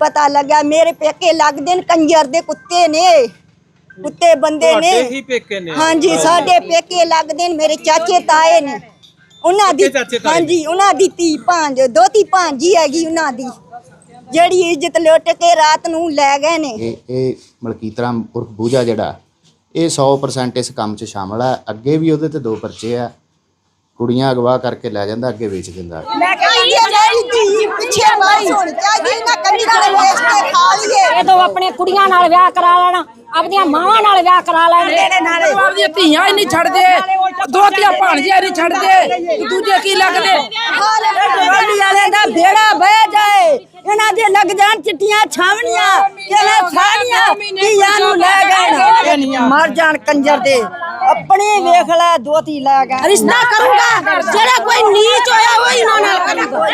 ਪਤਾ ਲੱਗਾ ਮੇਰੇ ਪੇਕੇ ਲੱਗਦੇ ਨੇ ਕੰਜਰ ਦੇ ਕੁੱਤੇ ਨੇ। ਕੁੱਤੇ ਬੰਦੇ ਨੇ। ਤੁਹਾਡੇ ਹੀ ਪੇਕੇ ਨੇ। ਹਾਂਜੀ ਸਾਡੇ ਪੇਕੇ ਲੱਗਦੇ ਨੇ ਮੇਰੇ ਚਾਚੇ ਤਾਏ ਨੇ। ਉਹਨਾਂ ਦੀ ਪੱਕੇ ਚਾਚੇ ਤਾਏ ਹਾਂਜੀ ਉਹਨਾਂ ਦੀ ਧੀ ਭਾਂਜ ਦੋਤੀ ਭਾਂਜੀ ਹੈਗੀ ਉਹਨਾਂ ਦੀ। ਜਿਹੜੀ ਇੱਜ਼ਤ ਲੁੱਟ ਕੇ ਰਾਤ ਨੂੰ ਲੈ ਗਏ ਨੇ। ਇਹ ਇਹ ਮਲਕੀਤ ਰਾਮ ਉਰਫ ਬੂਜਾ ਜਿਹੜਾ ਇਹ 100% ਇਸ ਕੰਮ 'ਚ ਸ਼ਾਮਲ ਹੈ ਅੱਗੇ ਵੀ ਉਹਦੇ ਤੇ ਦੋ ਪਰਚੇ ਆ। ਕੁੜੀਆਂ ਅਗਵਾ ਕਰਕੇ ਲੈ ਜਾਂਦਾ ਅੱਗੇ ਵੇਚ ਦਿੰਦਾ। ਮੈਂ ਕਹਿੰਦੀ ਜੇ ਮੇਰੀ ਧੀ ਪਿੱਛੇ ਮਾਰੀ ਹੋਣੀ ਚਾਹੀਦੀ ਨਾ ਕੰਜਰਾਂ ਦੇ ਵੇਚ ਕੇ ਖਾ ਲਈਏ। ਇਹ ਤੋਂ ਆਪਣੇ ਕੁੜੀਆਂ ਨਾਲ ਵਿਆਹ ਕਰਾ ਲੈਣਾ ਆਪਣੀਆਂ ਮਾਵਾਂ ਨਾਲ ਵਿਆਹ ਕਰਾ ਲੈਣ। ਆਪਦੀਆਂ ਧੀਆਂ ਹੀ ਨਹੀਂ ਛੱਡਦੇ। ਦੋਤੀਆਂ ਭਾਣਜੀਆਂ ਹੀ ਨਹੀਂ ਛੱਡਦੇ। ਤੇ ਦੂਜੇ ਕੀ ਲੱਗਦੇ? ਰੋਲੀ ਵਾਲੇ ਦਾ ਬੇੜਾ ਬਹਿ ਜਾਏ। ਇਹਨਾਂ ਦੇ ਲੱਗ ਜਾਣ ਚਿੱਟੀਆਂ ਛਾਵਣੀਆਂ ਕਿਵੇਂ ਸਾਰੀਆਂ ਧੀਆਂ ਨੂੰ ਲੈ ਗਏ ਮਰ ਜਾਣ ਕੰਜਰ ਦੇ। ਆਪਣੇ ਵੇਖ ਲੈ ਦੋਤੀ ਲੈ ਗਏ ਰਿਸ਼ਤਾ ਕਰੂਗਾ। ਜਿਹੜਾ ਕੋਈ ਨੀਚ ਹੋਇਆ ਉਹ ਇਹਨਾਂ ਨਾਲ ਕਰੂਗਾ।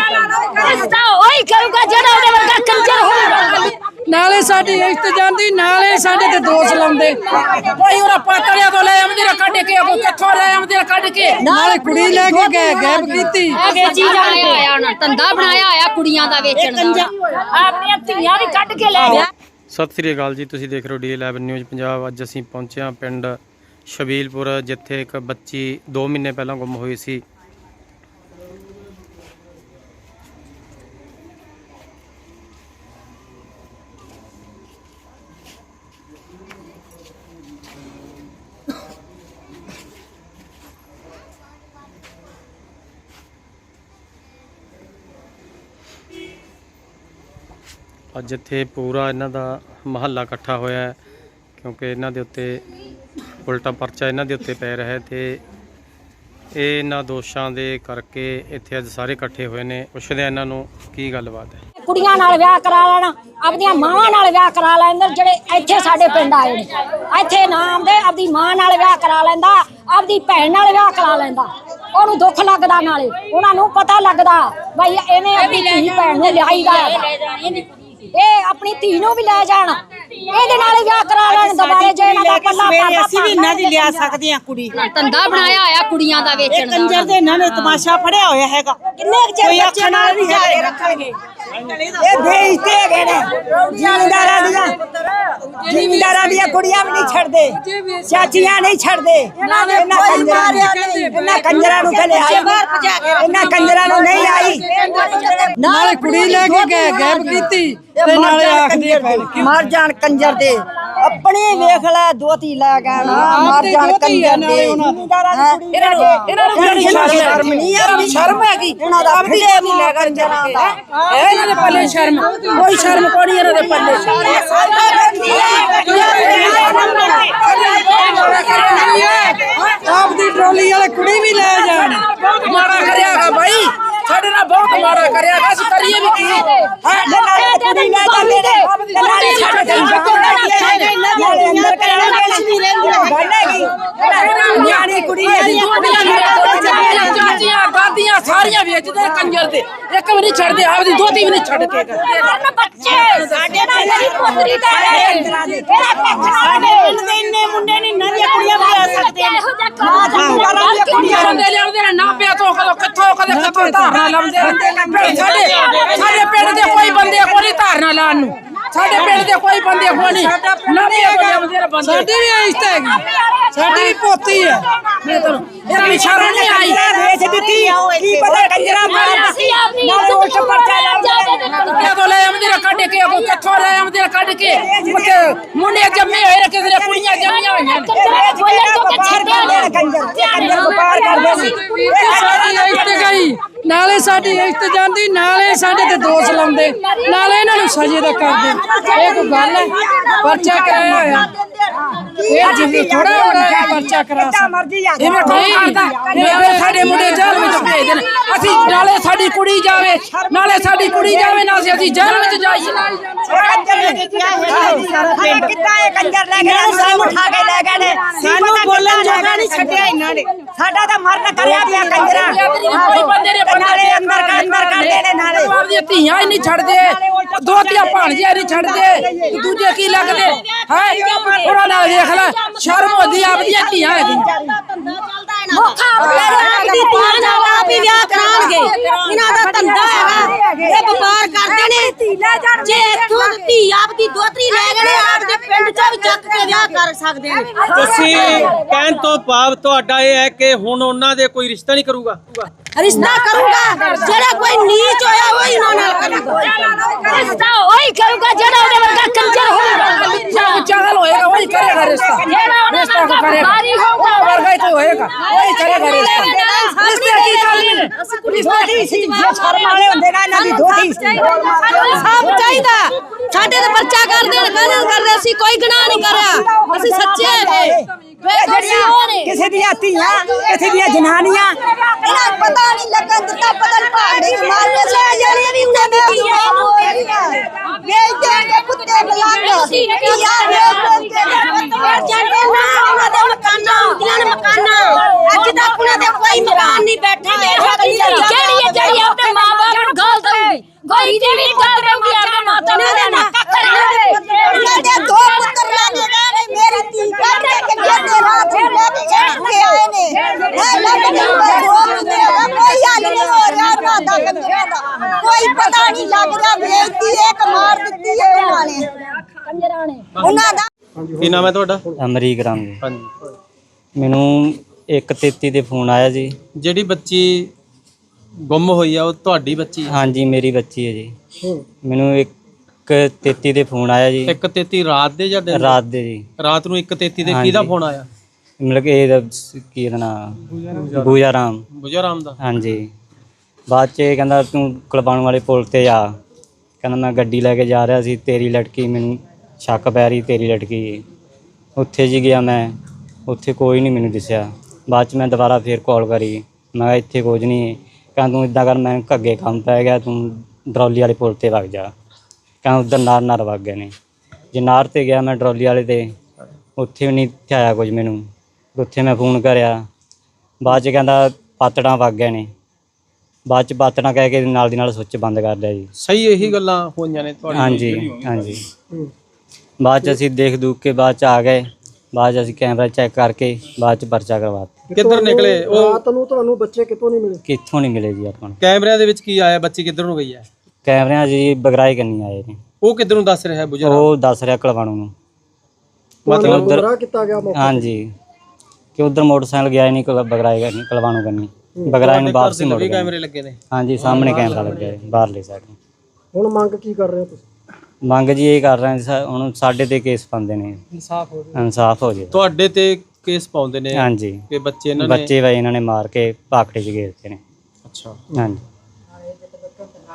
ਰਿਸ਼ਤਾ ਉਹੀ ਕਰੂਗਾ ਜਿਹੜਾ ਉਹਦੇ ਵਰਗਾ ਕੰਜਰ ਹੋਊਗਾ। ਨਾਲੇ ਸਾਡੀ ਇੱਜ਼ਤ ਜਾਂਦੀ ਨਾਲੇ ਸਾਡੇ ਤੇ ਦੋਸ਼ ਲਾਉਂਦੇ। ਕੋਈ ਉਹਨਾਂ ਪਾਤੜਿਆਂ ਤੋਂ ਲੈ ਆਉਂਦੇ ਨੇ ਕੱਢ ਕੇ ਕੋਈ ਕਿੱਥੋਂ ਲੈ ਆਉਂਦੇ ਨੇ ਕੱਢ ਕੇ? ਨਾਲੇ ਕੁੜੀ ਲੈ ਕੇ ਗਏ ਗੈਪ ਕੀਤੀ। ਇਹ ਵੇਚੀ ਜਾਣਿਆ ਹੋਇਆ ਉਹਨਾਂ ਧੰਦਾ ਬਣਾਇਆ ਹੋਇਆ ਕੁੜੀਆਂ ਦਾ ਵੇਚਣ ਦਾ। ਆਪਣੀਆਂ ਧੀਆਂ ਵੀ ਕੱਢ ਕੇ ਲੈ ਗਿਆ। ਸਤਿ ਸ੍ਰੀ ਅਕਾਲ ਜੀ ਤੁਸੀਂ ਦੇਖ ਰਹੇ ਹੋ ਡੀ 11 ਨਿਊਜ਼ ਪੰਜਾਬ। ਅੱਜ ਅਸੀਂ ਪਹੁੰਚੇ ਹਾਂ ਪਿੰਡ ਸ਼ਬੀਲਪੁਰ, ਜਿੱਥੇ ਇੱਕ ਬੱਚੀ 2 ਮਹੀਨੇ ਪਹਿਲਾਂ ਗੁੰਮ ਹੋਈ ਸੀ। ਅੱਜ ਇੱਥੇ ਪੂਰਾ ਇਹਨਾਂ ਦਾ ਮਹੱਲਾ ਇਕੱਠਾ ਹੋਇਆ ਕਿਉਂਕਿ ਇਹਨਾਂ ਦੇ ਉੱਤੇ ਉਲਟਾ ਪਰਚਾ ਇਹਨਾਂ ਦੇ ਉੱਤੇ ਪੈ ਰਿਹਾ ਹੈ ਤੇ ਇਹ ਇਹਨਾਂ ਦੋਸ਼ਾਂ ਦੇ ਕਰਕੇ ਇੱਥੇ ਅੱਜ ਸਾਰੇ ਇਕੱਠੇ ਹੋਏ ਨੇ। ਪੁੱਛਦੇ ਆ ਇਹਨਾਂ ਨੂੰ ਕੀ ਗੱਲਬਾਤ ਹੈ। ਕੁੜੀਆਂ ਨਾਲ ਵਿਆਹ ਕਰਾ ਲੈਣਾ ਆਪਣੀਆਂ ਮਾਵਾਂ ਨਾਲ ਵਿਆਹ ਕਰਾ ਲੈਂਦੇ, ਜਿਹੜੇ ਇੱਥੇ ਸਾਡੇ ਪਿੰਡ ਆਏ ਨੇ। ਇੱਥੇ ਨਾ ਆਉਂਦੇ ਆਪਦੀ ਮਾਂ ਨਾਲ ਵਿਆਹ ਕਰਾ ਲੈਂਦਾ, ਆਪਦੀ ਭੈਣ ਨਾਲ ਵਿਆਹ ਕਰਾ ਲੈਂਦਾ। ਉਹਨੂੰ ਦੁੱਖ ਲੱਗਦਾ ਨਾਲੇ, ਉਹਨਾਂ ਨੂੰ ਪਤਾ ਲੱਗਦਾ, ਬਈ ਇਹਨੇ ਆਪਣੀ ਧੀ ਭੈਣ ਨੂੰ ਲਿਆਈਦਾ ਇਹ ਆਪਣੀ ਧੀ ਨੂੰ ਵੀ ਲੈ ਜਾਣ। ਇਹਦੇ ਨਾਲ ਹੀ ਵਿਆਹ ਕਰਾ ਲੈਣ ਦੁਬਾਰੇ ਜੇ ਇਹਨਾਂ ਦਾ ਪੱਲਾ ਸਵੇਰੇ ਪਾਦਾ ਅਸੀਂ ਵੀ ਇਹਨਾਂ ਦੀ ਲਿਆ ਸਕਦੇ ਹਾਂ ਕੁੜੀ। ਧੰਦਾ ਬਣਾਇਆ ਹੋਇਆ ਕੁੜੀਆਂ ਦਾ ਇਹ ਵੇਚਣ ਦਾ। ਕੰਜਰ ਦੇ ਇਹਨਾਂ ਨੇ ਤਮਾਸ਼ਾ ਫੜਿਆ ਹੋਇਆ ਹੈਗਾ। ਕਿੰਨੇ ਚਿਰ ਬੱਚੇ ਨਾਲ ਵੀ ਜਾ ਕੇ ਰੱਖਣਗੇ? ਇਹ ਬੇਇੱਜ਼ਤੀ ਹੈਗੇ ਨੇ। ਜ਼ਿਮੀਂਦਾਰਾਂ ਦੀਆਂ ਜ਼ਿਮੀਂਦਾਰਾਂ ਦੀਆਂ ਕੁੜੀਆਂ ਵੀ ਨਹੀਂ ਛੱਡਦੇ। ਚਾਚੀਆਂ ਨਹੀਂ ਛੱਡਦੇ। ਇਹਨਾਂ ਕੰਜਰਾਂ ਨੂੰ ਇਹਨਾਂ ਕੰਜਰਾਂ ਨੂੰ ਤੇ ਲਿਆਈ ਇਹਨਾਂ ਕੰਜਰਾਂ ਨੂੰ ਨਹੀਂ ਆਈ। ਨਾਲੇ ਕੁੜੀ ਲੈ ਕੇ ਗਏ ਗੈਪ ਕੀਤੀ। ਤੇ ਨਾਲੇ ਆਖਦੀ ਮਰ ਜਾਣ ਕੰਜਰ ਦੇ। ਆਪਣੇ ਵੇਖ ਲੈ ਦੋਤੀ ਲੈ ਨਾ ਮਰ ਜਾਣ ਕੰਜਰ ਦੇ ਜ਼ਿਮੀਂਦਾਰਾਂ ਦੀ ਕੁੜੀ ਇਹਨਾਂ ਨੂੰ ਇਹਨਾਂ ਨੂੰ ਕਿਹੜੀ ਸ਼ਰਮ ਨਹੀਂ ਆ ਸ਼ਰਮ ਹੈਗੀ। ਇਹਨਾਂ ਦਾ ਆਪਦੀ ਨਹੀਂ ਲੈ ਕੰਜਰਾਂ ਦਾ। ਇਹ ਇਹਨਾਂ ਦੇ ਪੱਲੇ ਸ਼ਰਮ ਕੋਈ ਸ਼ਰਮ ਕੋਈ ਇਹਨਾਂ ਦੇ ਪੱਲੇ ਆਪਦੀ ਟਰਾਲੀ ਵਾਲੇ ਕੁੜੀ ਵੀ ਲੈ ਜਾਣ। ਮਾੜਾ ਕਰਿਆਗਾ ਬਾਈ। ਸਾਡੇ ਨਾਲ ਬਹੁਤ ਮਾੜਾ ਕਰਿਆਗਾ ਅਸੀਂ ਕਰੀਏ ਵੀ ਕੀ ਨੇ ਰਹਿੰਦੀ ਨਿਆਣੀ ਕੁੜੀ ਹੈ ਚਾਚੀਆਂ ਦਾਦੀਆਂ ਸਾਰੀਆਂ ਵੇਚਦੇ ਨੇ ਕੰਜਰ ਦੇ ਇੱਕ ਵੀ ਨਹੀਂ ਛੱਡਦੇ ਆਪਦੀ ਦੋਤੀ ਵੀ ਨਹੀਂ ਛੱਡ ਕੇ ਕਰਦੇ ਬੱਚੇ ਸਾਡੇ ਦਾ ਨਾ ਪਿੰਡ ਦੇ ਇੰਨੇ ਮੁੰਡੇ ਨਹੀਂ ਇਹਨਾਂ ਦੀਆਂ ਕੁੜੀਆਂ ਵੀ ਆ ਸਕਦੇ ਨੇ ਕੁੜੀਆਂ ਦੇ ਲਿਆਉਂਦੇ ਨੇ ਨਾਪਿਆ ਤੋਂ ਕਦੋਂ ਕਿੱਥੋਂ ਕਦੇ ਕਿੱਥੋਂ ਧਾਰਨਾ ਲਾਉਂਦੇ ਸਾਡੇ ਸਾਡੇ ਪਿੰਡ ਦੇ ਕੋਈ ਬੰਦੇ ਕੋਈ ਧਾਰਨਾ ਲਾਉਣ ਨੂੰ। ਸਾਡੇ ਪਿੰਡ ਦੇ ਕੋਈ ਬੰਦੇ ਕੋਈ ਨਹੀਂ। ਨਾਪਿਆ ਤੋਂ ਲਿਆਉਂਦੇ ਨੇ ਬੰਦੇ। ਸਾਡੀ ਵੀ ਇੱਜ਼ਤ ਹੈਗੀ। ਸਾਡੀ ਵੀ ਪੋਤੀ ਹੈ। ਮੈਂ ਤਾਂ ਇਹ ਵੀ ਸ਼ਰਮ ਨਹੀਂ ਆਈ। ਵੇਚ ਦਿੱਤੀ। ਕੀ ਪਤਾ ਕੰਜਰਾ ਮਾਰ ਅਸੀਂ ਆਪਣੀ ਨਾਲ ਉਲਟ ਪਰਚਾ ਲਾਉਂਦੇ ਕਦੋਂ ਲੈ ਆਉਂਦੇ ਨੇ ਕੱਢ ਕੇ ਕੋਈ ਕਿੱਥੋਂ ਲੈ ਆਉਂਦੇ ਨੇ ਕੱਢ ਕੇ। ਮੁੰਡੇ ਜੰਮੇ ਹੋਏ ਨੇ ਕਿਸੇ ਦੀਆਂ ਕੁੜੀਆਂ ਜੰਮੀਆਂ ਹੋਈਆਂ ਨੇ। ਬੋਲੇ ਤੋਂ ਕੰਜਰ ਕੰਜਰ ਵਪਾਰ ਕਰਦੇ ਸੀ ਇਹ ਸਾਡੀ ਇੱਜ਼ਤ ਗਈ ਨਾਲੇ ਸਾਡੀ ਇੱਜ਼ਤ ਜਾਂਦੀ, ਨਾਲੇ ਸਾਡੇ ਤੇ ਦੋਸ਼ ਲਾਉਂਦੇ, ਨਾਲੇ ਇਹਨਾਂ ਨੂੰ ਸਜ਼ੇ ਦਾ ਕਰਦੇ ਇਹ ਕੋਈ ਗੱਲ ਹੈ? ਪਰਚਾ ਕਰਾਇਆ ਹੋਇਆ। ਇਹ ਜਿਵੇਂ ਥੋੜਾ ਹੋਣਾ ਹੈ। ਪਰਚਾ ਕਰਾ ਜਿੱਦਾਂ ਮਰਜ਼ੀ ਆ ਇਵੇਂ ਕੋਈ ਕਰਦਾ ਇਹ ਸਾਡੇ ਮੁੰਡੇ ਜੇਲ੍ਹ ਵਿੱਚ ਭੇਜਦੇ ਨੇ ਅਸੀਂ ਨਾਲੇ ਸਾਡੀ ਕੁੜੀ ਜਾਵੇ ਨਾਲੇ ਸਾਡੀ ਕੁੜੀ ਜਾਵੇ ਨਾ ਅਸੀਂ ਜੇਲ੍ਹ ਵਿੱਚ ਜਾਈਏ ਕੰਜਰ ਨੇ ਦਿੱਤੀਆਂ ਹੋਈਆਂ ਕਿੱਦਾਂ ਇਹ ਕੰਜਰ ਲੈ ਗਏ ਨੇ ਸਾਨੂੰ ਉਠਾ ਕੇ ਲੈ ਗਏ ਨੇ ਸਾਨੂੰ ਬੋਲਣ ਜੋਗਾ ਨਹੀਂ ਛੱਡਿਆ ਇਹਨਾਂ ਨੇ ਸਾਡਾ ਤਾਂ ਮਰਨ ਕਰਿਆ ਪਿਆ ਕੰਜਰਾ ਨਾਲੇ ਅੰਦਰ ਅੰਦਰ ਕਰਦੇ ਨੇ ਨਾਲੇ ਆਪਦੀਆਂ ਧੀਆਂ ਹੀ ਨਹੀਂ ਛੱਡਦੇ ਦੋਤੀਆਂ ਭਾਣਜੀਆਂ ਹੀ ਨਹੀਂ ਛੱਡਦੇ ਦੂਜੇ ਕੀ ਲੱਗਦੇ ਹੈ ਉਹਨਾਂ ਨਾਲ ਦੇਖ ਲੈ ਸ਼ਰਮ ਹੁੰਦੀ ਆਪਦੀਆਂ ਧੀਆਂ ਹੈਗੀਆਂ ਮੌਕਾ ਆਪ ਦੀ ਧੀਆਂ ਨਾਲ ਆਪ ਹੀ ਵਿਆਹ ਕਰਾਉਣਗੇ। ਇਹਨਾਂ ਦਾ ਧੰਦਾ ਹੈਗਾ। ਇਹ ਵਪਾਰ ਕਰਦੇ ਨੇ। ਜੇ ਇੱਥੋਂ ਧੀ ਆਪ ਦੀ ਦੋਤਰੀ ਲੈ ਗਏ ਨੇ, ਆਪ ਦੇ ਪਿੰਡ ਚੋਂ ਵੀ ਚੱਕ ਕੇ ਵਿਆਹ ਕਰ ਸਕਦੇ ਨੇ। ਤੁਸੀਂ ਕਹਿਣ ਤੋਂ ਭਾਵ ਤੁਹਾਡਾ ਇਹ ਹੈ ਕਿ ਹੁਣ ਉਹਨਾਂ ਦੇ ਕੋਈ ਰਿਸ਼ਤਾ ਨਹੀਂ ਕਰੂਗਾ। ਰਿਸ਼ਤਾ ਕਰੂੰਗਾ ਜਿਹੜਾ ਕੋਈ ਨੀਚ ਹੋਇਆ ਉਹ ਇਹਨਾਂ ਨਾਲ ਕਰੂੰਗਾ। ਰਿਸ਼ਤਾ ਉਹੀ ਕਰੂੰਗਾ ਜਿਹੜਾ ਉਹਦੇ ਵਰਗਾ ਕੰਜਰ ਹੋਊਗਾ। ਚਾਗਲ ਹੋਏਗਾ ਉਹੀ ਕਰੇਗਾ ਰਿਸ਼ਤਾ। ਰਿਸ਼ਤਾ ਕੋ ਕਰੇਗਾ। ਵਰਗਾ ਹੀ ਤੋ ਹੋਏਗਾ। ਉਹੀ ਕਰੇਗਾ ਰਿਸ਼ਤਾ। ਰਿਸ਼ਤੇ ਕੀ ਚਾਹੀਏ ਰਿਸ਼ਤੇ ਸੀ। ਜੋ ਸ਼ਰਮ ਵਾਲੇ ਹੁੰਦੇ ਨਾ ਇਹਨਾਂ ਦੀ ਦੋਤੀ ਸਭ ਚਾਹੀਦਾ ਸਾਡੇ ਤੇ ਪਰਚਾ ਕਰਦੇ ਕਰਨ ਕਰਦੇ ਅਸੀਂ ਕੋਈ ਗੁਨਾਹ ਨਹੀਂ ਕਰਿਆ ਅਸੀਂ ਸੱਚੇ ਨੇ ਜਿਹੜੀਆਂ ਕਿਸੇ ਦੀਆਂ ਧੀਆਂ ਕਿਸੇ ਦੀਆਂ ਜਨਾਨੀਆਂ ਇਹਨਾਂ ਨੂੰ ਪਤਾ ਨਹੀਂ ਲੱਗਣ ਦਿੱਤਾ ਨਹੀਂ ਪਹਾੜੀ ਮਾਰਨੇ ਸੇ ਜਿਹੜੀਆਂ ਵੀ ਉਹਨਾਂ ਦੇ ਜਵਾਨ ਵੇਚ ਦੇਣਗੇ ਕੁੱਤੇ ਬਲੰਗ ਯਾਰ ਵੇਚ ਦੇਣਗੇ ਜਾਂਦੇ ਨਾ ਉਹਨਾਂ ਦੇ ਮਕਾਨਾਂ ਹੁੰਦੀਆਂ ਨੇ ਮਕਾਨਾਂ ਅੱਜ ਤੱਕ ਉਹਨਾਂ ਦੇ ਕੋਈ ਮਕਾਨ ਨਹੀਂ ਬੈਠਾ ਜਿਹੜੀ ਹੈ ਜਿਹੜੀ ਆਪਣੇ ਮਾਂ-ਬਾਪ ਨੂੰ ਗਾਲ ਦਊਗੀ ਗੋਰੀ ਦੀ ਵੀ ਗਾਲ ਦਊਗੀ ਆਪਣੇ ਮਾਤਾ ਨੂੰ ਉਹਨਾਂ ਦੇ ਉਹਨਾਂ ਦੇ ਦੋ ਪੁੱਤਰ ਲੱਗੇ ਗਏ ਨੇ ਮੇਰੀ ਧੀ ਕੱਢ ਕੇ ਗੱਡੇ ਰਾਤ ਨੂੰ ਲੈ ਕੇ ਛੱਡ ਕੇ ਆਏ ਨੇ ਇਹ ਲੱਗ ਨਹੀਂ ਕੋਈ ਦੋ ਪੁੱਤਰ ਦਾ ਕੋਈ ਹੱਲ ਨਹੀਂ ਹੋ ਰਿਹਾ ਉਹਨਾਂ ਦਾ ਕੰਜਰਾਂ ਦਾ ਕੋਈ ਪਤਾ ਨਹੀਂ ਲੱਗ ਰਿਹਾ ਵੇਚਤੀ ਇੱਕ ਮਾਰ ਦਿੱਤੀ ਹੈ ਉਹਨਾਂ ਨੇ। ਕੰਜਰਾਂ ਨੇ ਉਹਨਾਂ ਦਾ ਕੀ ਨਾਮ ਹੈ ਤੁਹਾਡਾ? ਅਮਰੀਕ ਰਾਮ ਜੀ। ਹਾਂਜੀ। ਮੈਨੂੰ 133 ਤੇ ਫੋਨ ਆਇਆ ਜੀ। ਜਿਹੜੀ ਬੱਚੀ ਗੁੰਮ ਹੋਈ ਆ ਉਹ ਤੁਹਾਡੀ ਬੱਚੀ ਹੈ ਹਾਂਜੀ ਮੇਰੀ ਬੱਚੀ ਹੈ ਜੀ। ਮੈਨੂੰ 133 ਤੇ ਫੋਨ ਆਇਆ ਜੀ। 133 ਰਾਤ ਦੇ ਜਾਂ ਦਿਨ ਦੇ? ਰਾਤ ਦੇ ਜੀ। ਰਾਤ ਨੂੰ 133 ਦੇ ਹਾਂਜੀ। ਕਿਹਦਾ ਫੋਨ ਆਇਆ? ਮਤਲਬ ਕਿ ਇਹਦਾ ਕੀ ਇਹਦਾ ਨਾਂ? ਬੂਜਾ ਰਾਮ। ਬੁਝਾਰਾਮ ਦਾ? ਹਾਂਜੀ। ਬਾਅਦ ਚ ਇਹ ਕਹਿੰਦਾ ਤੂੰ ਕੁਲਬਾਣ ਵਾਲੇ ਪੁਲ ਤੇ ਆ ਕਹਿੰਦਾ ਮੈਂ ਗੱਡੀ ਲੈ ਕੇ ਜਾ ਰਿਹਾ ਸੀ, ਤੇਰੀ ਲੜਕੀ ਮੈਨੂੰ ਸ਼ੱਕ ਪੈ ਰਹੀ, ਤੇਰੀ ਲੜਕੀ। ਉੱਥੇ ਜੀ ਗਿਆ ਮੈਂ, ਉੱਥੇ ਕੋਈ ਨਹੀਂ ਮੈਨੂੰ ਦਿਸਿਆ। ਬਾਅਦ ਚ ਮੈਂ ਦੁਬਾਰਾ ਫੇਰ ਕਾਲ ਕਰੀ। ਮੈਂ ਕਿਹਾ, ਇੱਥੇ ਕੁਝ ਨਹੀਂ। ਕਹਿੰਦਾ ਤੂੰ ਇਦਾਂ ਕਰ, ਮੈਂ ਘੱਗੇ ਕੰਮ ਪੈ ਗਿਆ, ਤੂੰ ਡਰੌਲੀ ਵਾਲੇ ਪੁਲ ਤੇ ਵਗ ਜਾ। ਕਹਿੰਦਾ ਉਧਰ ਨਾਰ ਨਾਰ ਵਗ ਗਏ ਨੇ। ਜੇ ਨਾਰ ਤੇ ਗਿਆ ਮੈਂ ਡਰੌਲੀ ਵਾਲੇ ਤੇ, ਉੱਥੇ ਵੀ ਨਹੀਂ ਆਇਆ ਕੁਝ ਮੈਨੂੰ। ਉੱਥੇ ਮੈਂ ਫੋਨ ਕਰਿਆ। ਬਾਅਦ ਚ ਕਹਿੰਦਾ, ਪਾਤੜਾਂ ਵਗ ਗਏ ਨੇ। ਬਾਅਦ ਚ ਪਾਤੜਾਂ ਕਹਿ ਕੇ ਨਾਲ ਦੀ ਨਾਲ ਸੁੱਚ ਬੰਦ ਕਰ ਲਿਆ ਜੀ। ਸਹੀ ਇਹੀ ਗੱਲਾਂ ਹੋਈਆਂ ਨੇ ਤੁਹਾਡੀ ਹਾਂਜੀ ਹਾਂਜੀ। ਬਾਅਦ ਚ ਅਸੀਂ ਦੇਖ ਦੂਖ ਕੇ ਬਾਅਦ ਚ ਆ ਗਏ। ਬਾਅਦ ਚ ਅਸੀਂ ਕੈਮਰਾ ਚੈੱਕ ਕਰਕੇ ਬਾਅਦ ਚ ਪਰਚਾ ਕਰਵਾਤਾ ਕਿੱਧਰ ਨਿਕਲੇ? ਉਹ ਕਿੱਥੋਂ ਨਹੀਂ ਮਿਲੇ? ਜੀ ਆਪਾਂ ਨੂੰ? ਕੈਮਰਿਆਂ ਦੇ ਵਿੱਚ ਕੀ ਆਇਆ? ਬੱਚੀ ਕਿੱਧਰ ਨੂੰ ਗਈ ਹੈ? ਕੈਮਰਿਆਂ 'ਚ ਜੀ ਬਗਰਾਈ ਕਰਨੀ ਆਏ ਨੇ। ਉਹ ਕਿੱਧਰ ਨੂੰ ਦੱਸ ਰਿਹਾ ਹੈ ਬੁਝਾਰਾਮ ਉਹ ਦੱਸ ਰਿਹਾ ਕਲਵਾਣੂ ਨੂੰ। ਮਤਲਬ ਉਧਰ ਕੀਤਾ ਗਿਆ ਹਾਂਜੀ। ਕਿ ਉਧਰ ਮੋਟਰਸਾਈਕਲ ਗਿਆ ਹੀ ਨਹੀਂ ਕਲ- ਬਗਰਾਈ ਕਰਨੀ ਕਲਵਾਣੂ ਕਰਨੀ ਬਗਰਾਈ ਨੂੰ ਵਾਪਸ ਮੁੜ ਗਿਆ ਕੈਮਰੇ ਲੱਗੇ ਨੇ? ਹਾਂਜੀ ਸਾਹਮਣੇ ਕੈਮਰਾ ਲੱਗਿਆ ਹੈ ਬਾਹਰਲੇ ਸਾਈਡ ਹੁਣ ਮੰਗ ਕੀ ਕਰ ਰਹੇ ਹੋ ਤੁਸੀਂ? ਮੰਗ ਜੀ ਇਹ ਕਰ ਰਹੇ ਹਾਂ ਸਾ- ਹੁਣ ਸਾਡੇ ਤੇ ਕੇਸ ਪਾਉਂਦੇ ਨੇ। ਇਨਸਾਫ ਹੋ ਇਨਸਾਫ ਹੋ ਜੇ ਤੁਹਾਡੇ ਤੇ ਕੇਸ ਪਾਉਂਦੇ ਨੇ? ਹਾਂਜੀ। ਕਿ ਬੱਚੇ ਇਹਨਾਂ ਨੇ ਬੱਚੇ ਵੇ ਇਹਨਾਂ ਨੇ ਮਾਰ ਕੇ ਪਾਖੜੇ 'ਚ ਘੇਰਤੇ ਨੇ। ਅੱਛਾ। ਹਾਂਜੀ।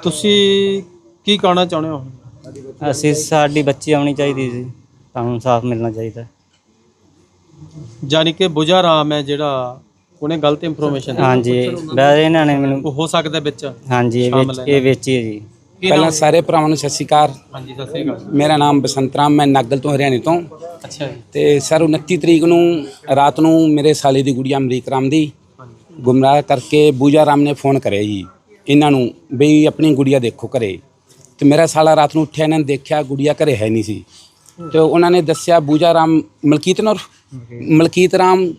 ਤੁਸੀਂ ਕੀ ਕਹਿਣਾ ਚਾਹੁੰਦੇ ਹੋ? ਅਸੀਂ ਸਾਡੀ ਬੱਚੀ ਆਉਣੀ ਚਾਹੀਦੀ ਸੀ ਸਾਨੂੰ ਇਨਸਾਫ ਮਿਲਣਾ ਚਾਹੀਦਾ। ਜਾਨੀ ਕਿ ਬੁਝਾਰਾਮ ਹੈ ਜਿਹੜਾ ਉਹਨੇ ਗਲਤ ਇਨਫੋਰਮੇਸ਼ਨ ਹਾਂਜੀ ਵੈਸੇ ਇਹਨਾਂ ਨੇ ਮੈਨੂੰ। ਹੋ ਸਕਦਾ ਵਿੱਚ ਹਾਂਜੀ ਇਹ ਵਿੱਚ ਇਹ ਵੇਚੀ ਹੈ ਜੀ। ਪਹਿਲਾਂ ਸਾਰੇ ਭਰਾਵਾਂ ਨੂੰ ਸਤਿ ਸ਼੍ਰੀ ਅਕਾਲ। ਹਾਂਜੀ ਸਤਿ ਸ੍ਰੀ ਅਕਾਲ। ਮੇਰਾ ਨਾਮ ਬਸੰਤ ਰਾਮ ਮੈਂ ਨਾਗਲ ਤੋਂ ਹਰਿਆਣੇ ਤੋਂ। ਅੱਛਾ ਜੀ। ਤੇ ਸਰ 29 ਤਰੀਕ ਨੂੰ ਰਾਤ ਨੂੰ ਮੇਰੇ ਸਾਲੇ ਦੀ ਗੁੜੀਆ ਅਮਰੀਕ ਰਾਮ ਦੀ ਗੁੰਮਰਾਹ ਕਰਕੇ ਬੂਜਾ ਰਾਮ ਨੇ ਫੋਨ ਕਰਿਆ ਜੀ। ਇਹਨਾਂ ਨੂੰ ਬਈ ਆਪਣੀ ਗੁੜੀਆ ਦੇਖੋ ਘਰੇ। ਤੇ ਮੇਰਾ ਸਾਲਾ ਰਾਤ ਨੂੰ ਉੱਠਿਆ ਇਹਨਾਂ ਨੇ ਦੇਖਿਆ ਗੁੜੀਆ ਘਰੇ ਹੈ ਨਹੀਂ ਸੀ। ਤੇ ਉਹਨਾਂ ਨੇ ਦੱਸਿਆ ਬੂਜਾ ਰਾਮ ਮਲਕੀਤ ਨੌਰ? ਮਲਕੀਤ ਰਾਮ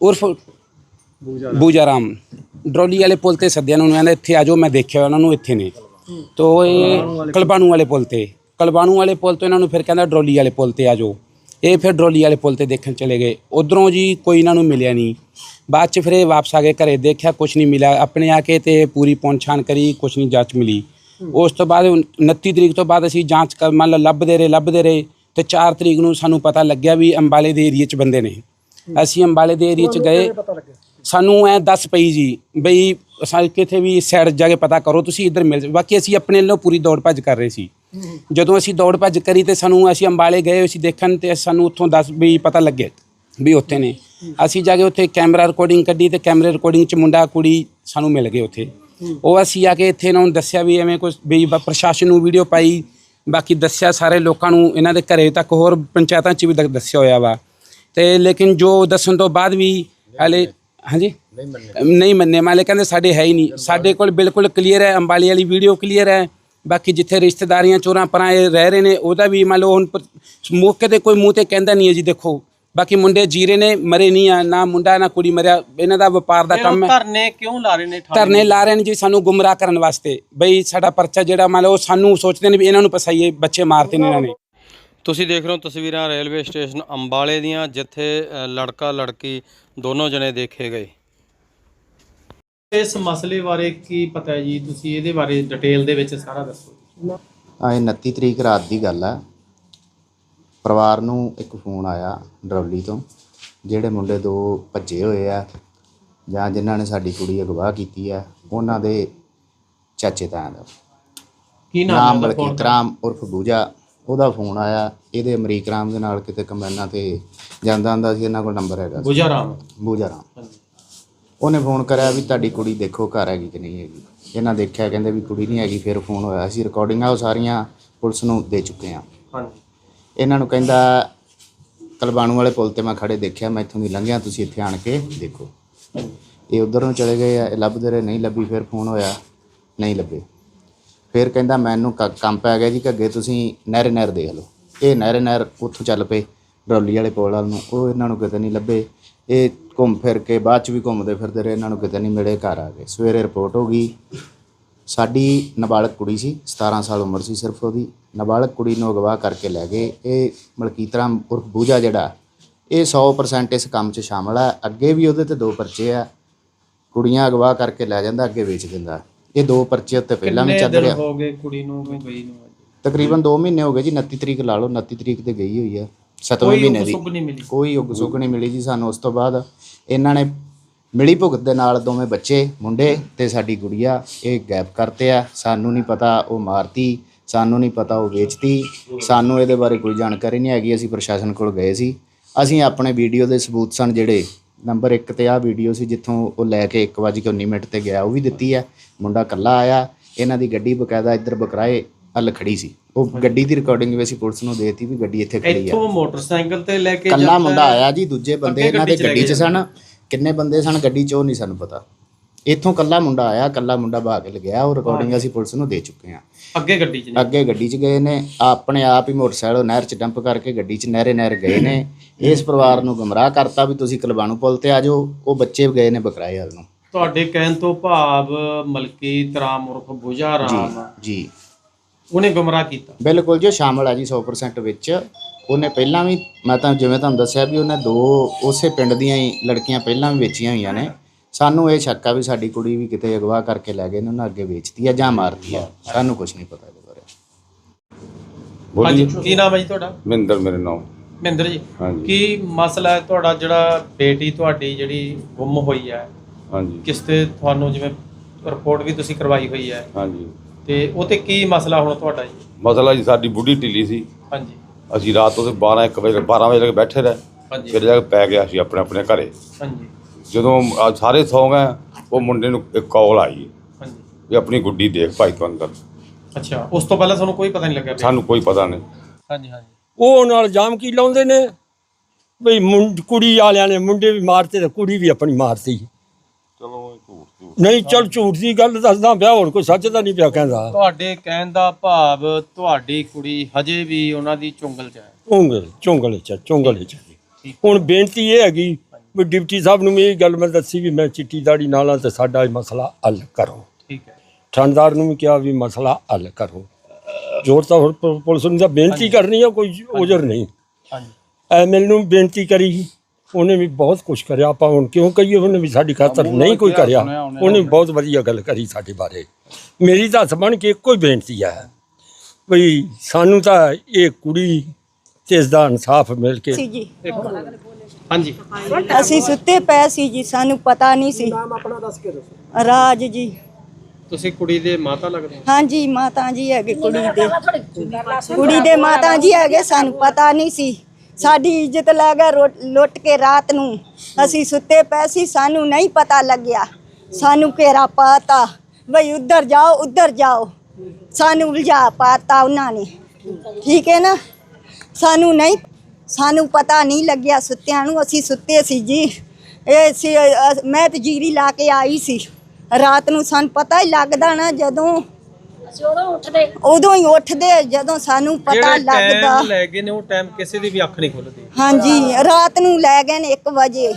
ਉਰਫ ਬੂਜਾ ਰਾਮ ਡਰੋਲੀ ਵਾਲੇ ਪੁਲ ਤੇ ਸੱਦਿਆ ਨੂੰ ਕਹਿੰਦਾ ਇੱਥੇ ਆ ਜਾਓ ਮੈਂ ਦੇਖਿਆ ਉਹਨਾਂ ਨੂੰ ਇੱਥੇ ਨੇ। ਤੋ ਇਹ ਕਲਬਾਣੂ ਵਾਲੇ ਪੁਲ। ਤੇ। ਕਲਬਾਣੂ ਵਾਲੇ ਪੁਲ ਤੋਂ ਇਹਨਾਂ ਨੂੰ ਫਿਰ ਕਹਿੰਦਾ ਡਰੋਲੀ ਵਾਲੇ ਪੁਲ ਤੇ ਆ ਜਾਓ। ਇਹ ਫਿਰ ਡਰੋਲੀ ਵਾਲੇ ਪੁਲ ਤੇ ਦੇਖਣ ਚਲੇ ਗਏ। ਉਧਰੋਂ ਜੀ ਕੋਈ ਇਹਨਾਂ ਨੂੰ ਮਿਲਿਆ ਨਹੀਂ। ਬਾਅਦ ਚ ਫਿਰ ਇਹ ਵਾਪਸ ਆ ਗਏ ਘਰੇ ਦੇਖਿਆ ਕੁਝ ਨਹੀਂ ਮਿਲਿਆ। ਆਪਣੇ ਆ ਕੇ ਤੇ ਪੂਰੀ ਪਹੁੰਚਾਣ ਕਰੀ ਕੁਝ ਨਹੀਂ ਜਾਂਚ ਮਿਲੀ। ਉਸ ਤੋਂ ਬਾਅਦ 29 ਤਰੀਕ ਤੋਂ ਬਾਅਦ ਅਸੀਂ ਜਾਂਚ ਕਰ ਮੰਨ ਲਓ ਲੱਭਦੇ ਰਹੇ ਲੱਭਦੇ ਰਹੇ। ਤੇ 4 ਤਰੀਕ ਨੂੰ ਸਾਨੂੰ ਪਤਾ ਲੱਗਿਆ ਵੀ ਅੰਬਾਲੇ ਦੇ ਏਰੀਏ 'ਚ ਬੰਦੇ ਨੇ। ਅਸੀਂ ਅੰਬਾਲੇ ਦੇ ਏਰੀਏ 'ਚ ਗਏ। ਸਾਨੂੰ ਐ ਦੱਸ ਪਈ ਜੀ ਬਈ ਅਸਾਂ ਕਿਥੇ ਵੀ ਸਾਈਡ ਜਾ ਕੇ ਪਤਾ ਕਰੋ, ਤੁਸੀਂ ਇੱਧਰ ਮਿਲ ਜਾਓ। ਬਾਕੀ ਅਸੀਂ ਆਪਣੇ ਵੱਲੋਂ ਪੂਰੀ ਦੌੜ ਭੱਜ ਕਰ ਰਹੇ ਸੀ। ਜਦੋਂ ਅਸੀਂ ਦੌੜ ਭੱਜ ਕਰੀ ਤੇ ਸਾਨੂੰ ਅਸੀਂ ਅੰਬਾਲੇ ਗਏ ਅਸੀਂ ਦੇਖਣ ਤੇ ਸਾਨੂੰ ਉੱਥੋਂ ਦੱਸ ਵੀ ਪਤਾ ਲੱਗੇ ਵੀ ਉੱਥੇ ਨੇ। ਅਸੀਂ ਜਾ ਕੇ ਉੱਥੇ ਕੈਮਰਾ ਰਿਕਾਰਡਿੰਗ ਕੱਢੀ ਤੇ ਕੈਮਰੇ ਰਿਕਾਰਡਿੰਗ 'ਚ ਮੁੰਡਾ, ਕੁੜੀ ਸਾਨੂੰ ਮਿਲ ਗਏ ਉੱਥੇ। ਉਹ ਅਸੀਂ ਆ ਕੇ ਇੱਥੇ ਇਹਨਾਂ ਨੂੰ ਦੱਸਿਆ ਵੀ ਐਵੇਂ ਕੁਝ ਵੀ ਬ- ਪ੍ਰਸ਼ਾਸਨ ਨੂੰ ਵੀਡੀਓ ਪਾਈ, ਬਾਕੀ ਦੱਸਿਆ ਸਾਰੇ ਲੋਕਾਂ ਨੂੰ ਇਹਨਾਂ ਦੇ ਘਰੇ ਤੱਕ, ਹੋਰ ਪੰਚਾਇਤਾਂ 'ਚ ਵੀ ਦ- ਦੱਸਿਆ ਹੋਇਆ ਵਾ। ਤੇ ਲੇਕਿਨ ਜੋ ਦੱਸਣ ਤੋਂ ਬਾਅਦ ਵੀ ਹਲੇ ਹਾਂਜੀ? ਨਹੀਂ ਮੰਨੇ। ਮਾਲੇ ਕਹਿੰਦੇ ਸਾਡੇ ਹੈ ਹੀ ਨਹੀਂ। ਸਾਡੇ ਕੋਲ ਬਿਲਕੁਲ ਕਲੀਅਰ ਹੈ ਅੰਬਾਲੀ ਵਾਲੀ ਵੀਡੀਓ ਕਲੀਅਰ ਹੈ। ਬਾਕੀ ਜਿੱਥੇ ਰਿਸ਼ਤੇਦਾਰੀਆਂ ਚੋਰਾਂ ਪਰਾਂ ਇਹ ਰਹਿ ਰਹੇ ਨੇ ਉਹਦਾ ਵੀ ਮੰਨ ਲਓ ਹੁਣ ਮੌਕੇ ਤੇ ਕੋਈ ਮੂੰਹ ਤੇ ਕਹਿੰਦਾ ਨਹੀਂ ਹੈ ਜੀ ਦੇਖੋ। ਬਾਕੀ ਮੁੰਡੇ ਜੀਰੇ ਨੇ ਮਰੇ ਨਹੀਂ ਆ ਨਾ ਮੁੰਡਾ ਨਾ ਕੁੜੀ ਮਰਿਆ। ਇਹਨਾਂ ਦਾ ਵਪਾਰ ਦਾ ਕੰਮ ਹੈ। ਧਰਨੇ ਕਿਉਂ ਲਾ ਰਹੇ ਨੇ ਧਰਨੇ ਲਾ ਰਹੇ ਨੇ ਜੀ ਸਾਨੂੰ ਗੁੰਮਰਾਹ ਕਰਨ ਵਾਸਤੇ। ਬਈ ਸਾਡਾ ਪਰਚਾ ਜਿਹੜਾ ਮੰਨ ਲਓ ਸਾਨੂੰ ਸੋਚਦੇ ਨੇ ਵੀ ਇਹਨਾਂ ਨੂੰ ਪਸਾਈਏ ਬੱਚੇ ਮਾਰਤੇ ਨੇ ਇਹਨਾਂ ਨੇ। ਤੁਸੀਂ ਦੇਖ ਰਹੇ ਹੋ ਤਸਵੀਰਾਂ ਰੇਲਵੇ ਸਟੇਸ਼ਨ ਅੰਬਾਲੇ ਦੀਆਂ ਜਿੱਥੇ ਲੜਕਾ ਲੜਕੀ ਦੋਨੋਂ ਜਣੇ ਦੇਖੇ ਗਏ। ਇਸ ਮਸਲੇ ਬਾਰੇ ਕੀ ਪਤਾ ਹੈ ਜੀ? ਤੁਸੀਂ ਇਹਦੇ ਬਾਰੇ ਡਿਟੇਲ ਦੇ ਵਿੱਚ ਸਾਰਾ ਦੱਸੋ। ਆ 29 ਤਰੀਕ ਰਾਤ ਦੀ ਗੱਲ ਆ। ਪਰਿਵਾਰ ਨੂੰ ਇੱਕ ਫੋਨ ਆਇਆ ਡਰੌਲੀ ਤੋਂ ਜਿਹੜੇ ਮੁੰਡੇ ਦੋ ਭੱਜੇ ਹੋਏ ਆ ਜਾਂ ਜਿਨ੍ਹਾਂ ਨੇ ਸਾਡੀ ਕੁੜੀ ਅਗਵਾ ਕੀਤੀ ਆ ਉਹਨਾਂ ਦੇ ਚਾਚੇ ਤਾਇਆ ਦਾ। ਕੀ ਨਾਮ ਨਾਮ ਹੈ ਰਾਮ ਉਰਫ ਬੂਜਾ। ਉਹਦਾ ਫੋਨ ਆਇਆ ਇਹਦੇ ਅਮਰੀਕ ਰਾਮ ਦੇ ਨਾਲ ਕਿਤੇ ਕੰਬਾਈਨਾਂ ਤੇ ਜਾਂਦਾ ਹੁੰਦਾ ਸੀ ਇਹਨਾਂ ਕੋਲ ਨੰਬਰ ਹੈਗਾ ਸੀ। ਗੁਜਾ ਰਾਮ। ਬੂਜਾ ਰਾਮ। ਉਹਨੇ ਫੋਨ ਕਰਿਆ ਵੀ ਤੁਹਾਡੀ ਕੁੜੀ ਦੇਖੋ ਘਰ ਹੈਗੀ ਕਿ ਨਹੀਂ ਹੈਗੀ। ਇਹਨਾਂ ਦੇਖਿਆ ਕਹਿੰਦੇ ਵੀ ਕੁੜੀ ਨਹੀਂ ਹੈਗੀ ਫਿਰ ਫੋਨ ਹੋਇਆ। ਅਸੀਂ ਰਿਕਾਰਡਿੰਗਾਂ ਉਹ ਸਾਰੀਆਂ ਪੁਲਿਸ ਨੂੰ ਦੇ ਚੁੱਕੇ ਹਾਂ। ਹਾਂਜੀ। ਇਹਨਾਂ ਨੂੰ ਕਹਿੰਦਾ ਕਲਬਾਣੂ ਵਾਲੇ ਪੁਲ ਤੇ ਮੈਂ ਖੜੇ ਦੇਖਿਆ ਮੈਂ ਇੱਥੋਂ ਦੀ ਲੰਘਿਆ ਤੁਸੀਂ ਇੱਥੇ ਆਣ ਕੇ ਦੇਖੋ। ਇਹ ਉਧਰ ਨੂੰ ਚਲੇ ਗਏ ਆ ਇਹ ਲੱਭਦੇ ਰਹੇ ਨਹੀਂ ਲੱਭੀ ਫਿਰ ਫੋਨ ਹੋਇਆ ਨਹੀਂ ਲੱਭੇ। ਫਿਰ ਕਹਿੰਦਾ ਮੈਨੂੰ ਕ- ਕੰਮ ਪੈ ਗਿਆ ਜੀ ਕਿ ਅੱਗੇ ਤੁਸੀਂ ਨਹਿਰੇ ਨਹਿਰ ਦੇਖ ਲਓ। ਇਹ ਨਹਿਰੇ ਨਹਿਰ ਉੱਥੋਂ ਚੱਲ ਪਏ ਡਰੌਲੀ ਵਾਲੇ ਪੁਲ ਵੱਲ ਨੂੰ, ਉਹ ਇਹਨਾਂ ਨੂੰ ਕਿਤੇ ਨਹੀਂ ਲੱਭੇ। ਇਹ ਘੁੰਮ ਫਿਰ ਕੇ ਬਾਅਦ ਚ ਵੀ ਘੁੰਮਦੇ ਫਿਰਦੇ ਰਹੇ, ਇਹਨਾਂ ਨੂੰ ਕਿਤੇ ਨਹੀਂ ਮਿਲੇ, ਘਰ ਆ ਗਏ। ਸਵੇਰੇ ਰਿਪੋਰਟ ਹੋ ਗਈ, ਸਾਡੀ ਨਾਬਾਲਗ ਕੁੜੀ ਸੀ 17 ਸਾਲ ਉਮਰ ਸੀ ਸਿਰਫ ਉਹਦੀ। ਨਾਬਾਲਗ ਕੁੜੀ ਨੂੰ ਅਗਵਾ ਕਰਕੇ ਲੈ ਗਏ। ਇਹ ਮਲਕੀਤ ਰਾਮ ਉਰਫ ਬੂਜਾ ਜਿਹੜਾ, ਇਹ 100% ਇਸ ਕੰਮ 'ਚ ਸ਼ਾਮਲ ਹੈ ਅੱਗੇ ਵੀ ਉਹਦੇ ਤੇ ਦੋ ਪਰਚੇ ਆ। ਕੁੜੀਆਂ ਅਗਵਾ ਕਰਕੇ ਲੈ ਜਾਂਦਾ, ਅੱਗੇ ਵੇਚ ਦਿੰਦਾ। ਇਹ ਦੋ ਪਰਚੇ ਉੱਤੇ ਪਹਿਲਾਂ ਵੀ ਚੱਲ ਰਿਹਾ। ਹੋ ਗਏ ਕੁੜੀ ਨੂੰ ਵੀ ਗਈ ਨੂੰ ਤਕਰੀਬਨ 2 ਮਹੀਨੇ ਹੋ ਗਏ ਜੀ 29 ਤਰੀਕ ਲਾ ਲਓ 29 ਤਰੀਕ ਤੇ ਗਈ ਹੋਈ ਹੈ 7ਵੇਂ ਕੋਈ ਮਹੀਨੇ ਦੀ। ਕੋਈ ਉਗ ਸੁੱਗ ਨਹੀਂ ਮਿਲੀ ਜੀ ਸਾਨੂੰ ਉਸ ਤੋਂ ਬਾਅਦ। ਇਹਨਾਂ ਨੇ ਮਿਲੀ ਭੁਗਤ ਦੇ ਨਾਲ ਦੋਵੇਂ ਬੱਚੇ ਮੁੰਡੇ ਤੇ ਸਾਡੀ ਗੁੜੀਆ। ਇਹ ਗੈਪ ਕਰਤੇ ਆ। ਸਾਨੂੰ ਨਹੀਂ ਪਤਾ ਉਹ ਮਾਰਤੀ ਸਾਨੂੰ ਨਹੀਂ ਪਤਾ ਉਹ ਵੇਚਤੀ। ਸਾਨੂੰ ਇਹਦੇ ਬਾਰੇ ਕੋਈ ਜਾਣਕਾਰੀ ਨਹੀਂ ਹੈਗੀ। ਅਸੀਂ ਪ੍ਰਸ਼ਾਸਨ ਕੋਲ ਗਏ ਸੀ। ਅਸੀਂ ਆਪਣੇ ਵੀਡੀਓ ਦੇ ਸਬੂਤ ਸਨ ਜਿਹੜੇ ਨੰਬਰ 1 ਤੇ ਆ ਵੀਡੀਓ ਸੀ ਜਿੱਥੋਂ ਉਹ ਲੈ ਕੇ 1:19 ਮਿੰਟ ਤੇ ਗਿਆ ਉਹ ਵੀ ਦਿੱਤੀ ਹੈ ਮੁੰਡਾ ਕੱਲਾ ਆਇਆ ਇਹਨਾਂ ਦੀ ਗੱਡੀ ਬਕਾਇਦਾ ਇੱਧਰ ਬਕਰਾਏ ਹੱਲ ਖੜੀ ਸੀ। ਉਹ ਗੱਡੀ ਦੀ ਰਿਕਾਰਡਿੰਗ ਵੀ ਅਸੀਂ ਪੁਲਿਸ ਨੂੰ ਦੇਤੀ ਵੀ ਗੱਡੀ ਇੱਥੇ ਖੜੀ ਆ। ਇੱਥੋਂ ਮੋਟਰਸਾਈਕਲ ਤੇ ਲੈ ਕੇ ਕੱਲਾ ਮੁੰਡਾ। ਆਇਆ ਜੀ ਦੂਜੇ ਬੰਦੇ ਇਹਨਾਂ ਦੇ ਗੱਡੀ 'ਚ ਸਨ। ਕਿੰਨੇ ਬੰਦੇ ਸਨ ਗੱਡੀ 'ਚ ਉਹ ਨਹੀਂ ਸਾਨੂੰ ਪਤਾ। ਇੱਥੋਂ ਕੱਲਾ ਮੁੰਡਾ ਆਇਆ ਕੱਲਾ ਮੁੰਡਾ ਭਾ ਕੇ ਲਗਿਆ ਉਹ ਰਿਕਾਰਡਿੰਗ ਅਸੀਂ ਪੁਲਿਸ ਨੂੰ ਦੇ ਚੁੱਕੇ ਹਾਂ। ਅੱਗੇ ਗੱਡੀ 'ਚ। ਅੱਗੇ ਗੱਡੀ 'ਚ ਗਏ ਨੇ ਆਪਣੇ ਆਪ ਹੀ ਮੋਟਰਸਾਈਕਲ ਨਹਿਰ 'ਚ ਡੰਪ ਕਰਕੇ ਗੱਡੀ 'ਚ ਨਹਿਰੇ ਨਹਿਰ ਗਏ ਨੇ। ਇਸ ਪਰਿਵਾਰ ਨੂੰ ਗਮਰਾਹ ਕਰਤਾ ਵੀ ਤੁਸੀਂ ਕਲਬਾਣੂ ਪੁਲ ਤੇ ਆ ਜਾਓ। ਉਹ ਬੱਚੇ ਗਏ ਨੇ ਬਕਰਾਏ ਹਾਲ ਨੂੰ। ਤੁਹਾਡੇ ਕਹਿਣ ਤੋਂ ਭਾਵ ਮਲਕੀਤ ਰਾਮ ਉਰਫ ਗੁਜਾ ਰਾਮ ਜੀ ਉਹਨੇ ਗੁੰਮਰਾਹ ਕੀਤਾ? ਬਿਲਕੁਲ ਜੀ ਸ਼ਾਮਲ ਆ ਜੀ 100% ਵਿੱਚ। ਉਹਨੇ ਪਹਿਲਾਂ ਵੀ ਮੈਂ ਤਾਂ ਜਿਵੇਂ ਤੁਹਾਨੂੰ ਦੱਸਿਆ ਵੀ ਉਹਨੇ ਦੋ ਉਸੇ ਪਿੰਡ ਦੀਆਂ ਹੀ ਲੜਕੀਆਂ ਪਹਿਲਾਂ ਵੀ ਵੇਚੀਆਂ ਹੋਈਆਂ ਨੇ। ਸਾਨੂੰ ਇਹ ਸ਼ੱਕ ਆ ਵੀ ਸਾਡੀ ਕੁੜੀ ਵੀ ਕਿਤੇ ਅਗਵਾ ਕਰਕੇ ਲੈ ਗਏ ਨੇ ਉਹਨਾਂ ਅੱਗੇ ਵੇਚਤੀ ਆ ਜਾਂ ਮਾਰਤੀ ਆ। ਸਾਨੂੰ ਕੁਝ ਨਹੀਂ ਪਤਾ ਇਹਦੇ ਬਾਰੇ। ਹਾਂਜੀ ਕੀ ਨਾਮ ਹੈ ਜੀ ਤੁਹਾਡਾ? ਮਹਿੰਦਰ ਮੇਰੇ ਨਾਮ। ਮਹਿੰਦਰ ਜੀ ਹਾਂਜੀ। ਕੀ ਮਸਲਾ ਹੈ ਤੁਹਾਡਾ ਜਿਹੜਾ ਬੇਟੀ ਤੁਹਾਡੀ ਜਿਹੜੀ ਗੁੰਮ ਹੋਈ ਹੈ? ਹਾਂਜੀ। ਕਿਸ ਤੇ ਤੁਹਾਨੂੰ ਜਿਵੇਂ ਰਿਪੋਰਟ ਵੀ ਤੁਸੀਂ ਕਰਵਾਈ ਹੋਈ ਹੈ? ਹਾਂਜੀ। ਤੇ ਉਹ ਤੇ ਕੀ ਮਸਲਾ ਹੁਣ ਤੁਹਾਡਾ ਜੀ? ਮਸਲਾ ਜੀ ਸਾਡੀ ਬੁੱਢੀ ਢਿੱਲੀ ਸੀ। ਹਾਂਜੀ। ਅਸੀਂ ਰਾਤ ਤੋਂ 12 1 ਵਜੇ 12 ਵਜੇ ਤੱਕ ਬੈਠੇ ਰਹੇ। ਹਾਂਜੀ। ਫਿਰ ਜਾ ਕੇ ਪੈ ਗਿਆ ਸੀ ਆਪਣੇ ਆਪਣੇ ਘਰੇ। ਹਾਂਜੀ। ਜਦੋਂ ਸਾਰੇ ਸੌ ਗਏ ਉਹ ਮੁੰਡੇ ਨੂੰ ਇੱਕ ਕਾਲ ਆਈ। ਹਾਂਜੀ। ਵੀ ਆਪਣੀ ਗੁੱਡੀ ਦੇਖ ਭਾਈ ਤੂੰ ਅੰਦਰ। ਅੱਛਾ ਉਸ ਤੋਂ ਪਹਿਲਾਂ ਤੁਹਾਨੂੰ ਕੋਈ ਪਤਾ ਨਹੀਂ ਲੱਗਿਆ ਸਾਨੂੰ ਕੋਈ ਪਤਾ ਨਹੀਂ। ਹਾਂਜੀ ਹਾਂਜੀ। ਉਹ ਨਾਲ ਜਾਮ ਕੀ ਲਾਉਂਦੇ ਨੇ? ਬਈ ਮੁੰਡ ਕੁੜੀ ਵਾਲਿਆਂ ਨੇ ਮੁੰਡੇ ਵੀ ਮਾਰਤੇ ਤੇ ਕੁੜੀ ਵੀ ਆਪਣੀ ਮਾਰਤੀ। ਚਲੋ ਝੂਠ ਨਹੀਂ ਚਲ ਝੂਠ ਦੀ ਗੱਲ ਦੱਸਦਾ ਪਿਆ ਹੁਣ ਕੋਈ ਸੱਚ ਤਾਂ ਨਹੀਂ ਪਿਆ ਕਹਿੰਦਾ। ਤੁਹਾਡੇ ਕਹਿਣ ਦਾ ਭਾਵ ਤੁਹਾਡੀ ਕੁੜੀ ਹਜੇ ਵੀ ਉਹਨਾਂ ਦੀ ਚੁੰਗਲ 'ਚ ਹੈ। ਉਂਗਲ ਚੁੰਗਲ ਚ ਚੁੰਗਲ ਚ। ਹੁਣ ਬੇਨਤੀ ਇਹ ਹੈਗੀ ਵੀ ਡਿਪਟੀ ਸਾਹਿਬ ਨੂੰ ਵੀ ਇਹ ਗੱਲ ਮੈਂ ਦੱਸੀ ਵੀ ਮੈਂ ਚਿੱਟੀ ਦਾੜੀ ਨਾਲਾਂ ਤੇ ਸਾਡਾ ਇਹ ਮਸਲਾ ਹੱਲ ਕਰੋ। ਠੀਕ ਹੈ। ਠੰਡਦਾਰ ਨੂੰ ਵੀ ਕਿਹਾ ਵੀ ਮਸਲਾ ਹੱਲ ਕਰੋ। ਜੋਰ ਤਾਂ ਹੁਣ ਪੁ- ਪੁਲਿਸ ਨੂੰ ਤਾਂ ਬੇਨਤੀ ਕਰਨੀ ਆ ਕੋਈ ਉਜਰ ਨਹੀਂ। ਹਾਂਜੀ। ਐਮਐਲ ਨੂੰ ਬੇਨਤੀ ਕਰੀ। ਉਹਨੇ ਵੀ ਬਹੁਤ ਕੁਝ ਕਰਿਆ। ਆਪਾਂ ਹੁਣ ਕਿਉਂ ਕਹੀਏ ਉਹਨੇ ਵੀ ਸਾਡੀ ਖਾਤਰ ਨਹੀਂ ਕੋਈ ਕਰਿਆ। ਉਹਨੇ ਬਹੁਤ ਵਧੀਆ ਗੱਲ ਕਰੀ ਸਾਡੇ ਬਾਰੇ। ਮੇਰੀ ਤਾਂ ਹੱਥ ਬਣ ਕੇ ਇੱਕੋ ਹੀ ਬੇਨਤੀ ਹੈ ਵੀ ਸਾਨੂੰ ਤਾਂ ਇਹ ਕੁੜੀ ਤੇ ਇਸ ਦਾ ਇਨਸਾਫ ਮਿਲ ਕੇ ਸੀ ਜੀ। ਹਾਂਜੀ। ਅਸੀਂ ਸੁੱਤੇ ਪਏ ਸੀ ਜੀ ਸਾਨੂੰ ਪਤਾ ਨਹੀਂ ਸੀ। ਨਾਮ ਆਪਣਾ ਦੱਸ ਕੇ ਦੱਸੋ। ਰਾਜ ਜੀ। ਤੁਸੀਂ ਕੁੜੀ ਦੇ ਮਾਤਾ ਲੱਗਦੇ ਹੋ? ਹਾਂਜੀ ਮਾਤਾ ਜੀ ਹੈਗੇ ਕੁੜੀ ਦੇ। ਕੁੜੀ ਦੇ ਮਾਤਾ ਜੀ ਹੈਗੇ ਸਾਨੂੰ ਪਤਾ ਨਹੀਂ ਸੀ। ਸਾਡੀ ਇੱਜ਼ਤ ਲੈ ਗਏ ਰੋ- ਲੁੱਟ ਕੇ ਰਾਤ ਨੂੰ ਅਸੀਂ ਸੁੱਤੇ ਪਏ ਸੀ ਸਾਨੂੰ ਨਹੀਂ ਪਤਾ ਲੱਗਿਆ। ਸਾਨੂੰ ਘੇਰਾ ਪਾਤਾ ਬਈ ਉੱਧਰ ਜਾਓ ਉੱਧਰ ਜਾਓ। ਸਾਨੂੰ ਉਲਝਾ ਪਾਤਾ ਉਹਨਾਂ ਨੇ। ਠੀਕ ਹੈ ਨਾ? ਸਾਨੂੰ ਨਹੀਂ ਸਾਨੂੰ ਪਤਾ ਨਹੀਂ ਲੱਗਿਆ ਸੁੱਤਿਆਂ ਨੂੰ। ਅਸੀਂ ਸੁੱਤੇ ਸੀ ਜੀ। ਇਹ ਸੀ ਅ- ਮੈਂ ਤੇ ਜੀਰੀ ਲਾ ਕੇ ਆਈ ਸੀ। ਰਾਤ ਨੂੰ ਸਾਨੂੰ ਪਤਾ ਹੀ ਲੱਗਦਾ ਨਾ ਜਦੋਂ ਅਸੀਂ ਉਦੋਂ ਉੱਠਦੇ। ਉਦੋਂ ਹੀ ਉੱਠਦੇ ਜਦੋਂ ਸਾਨੂੰ ਪਤਾ ਜਿਹੜੇ ਲੱਗਦਾ। ਲੈ ਗਏ ਨੇ ਉਹ ਟਾਈਮ ਕਿਸੇ ਦੀ ਵੀ ਅੱਖ ਨਹੀਂ ਖੁੱਲਦੀ। ਹਾਂਜੀ ਰਾਤ ਨੂੰ ਲੈ ਗਏ ਨੇ 1 ਵਜੇ।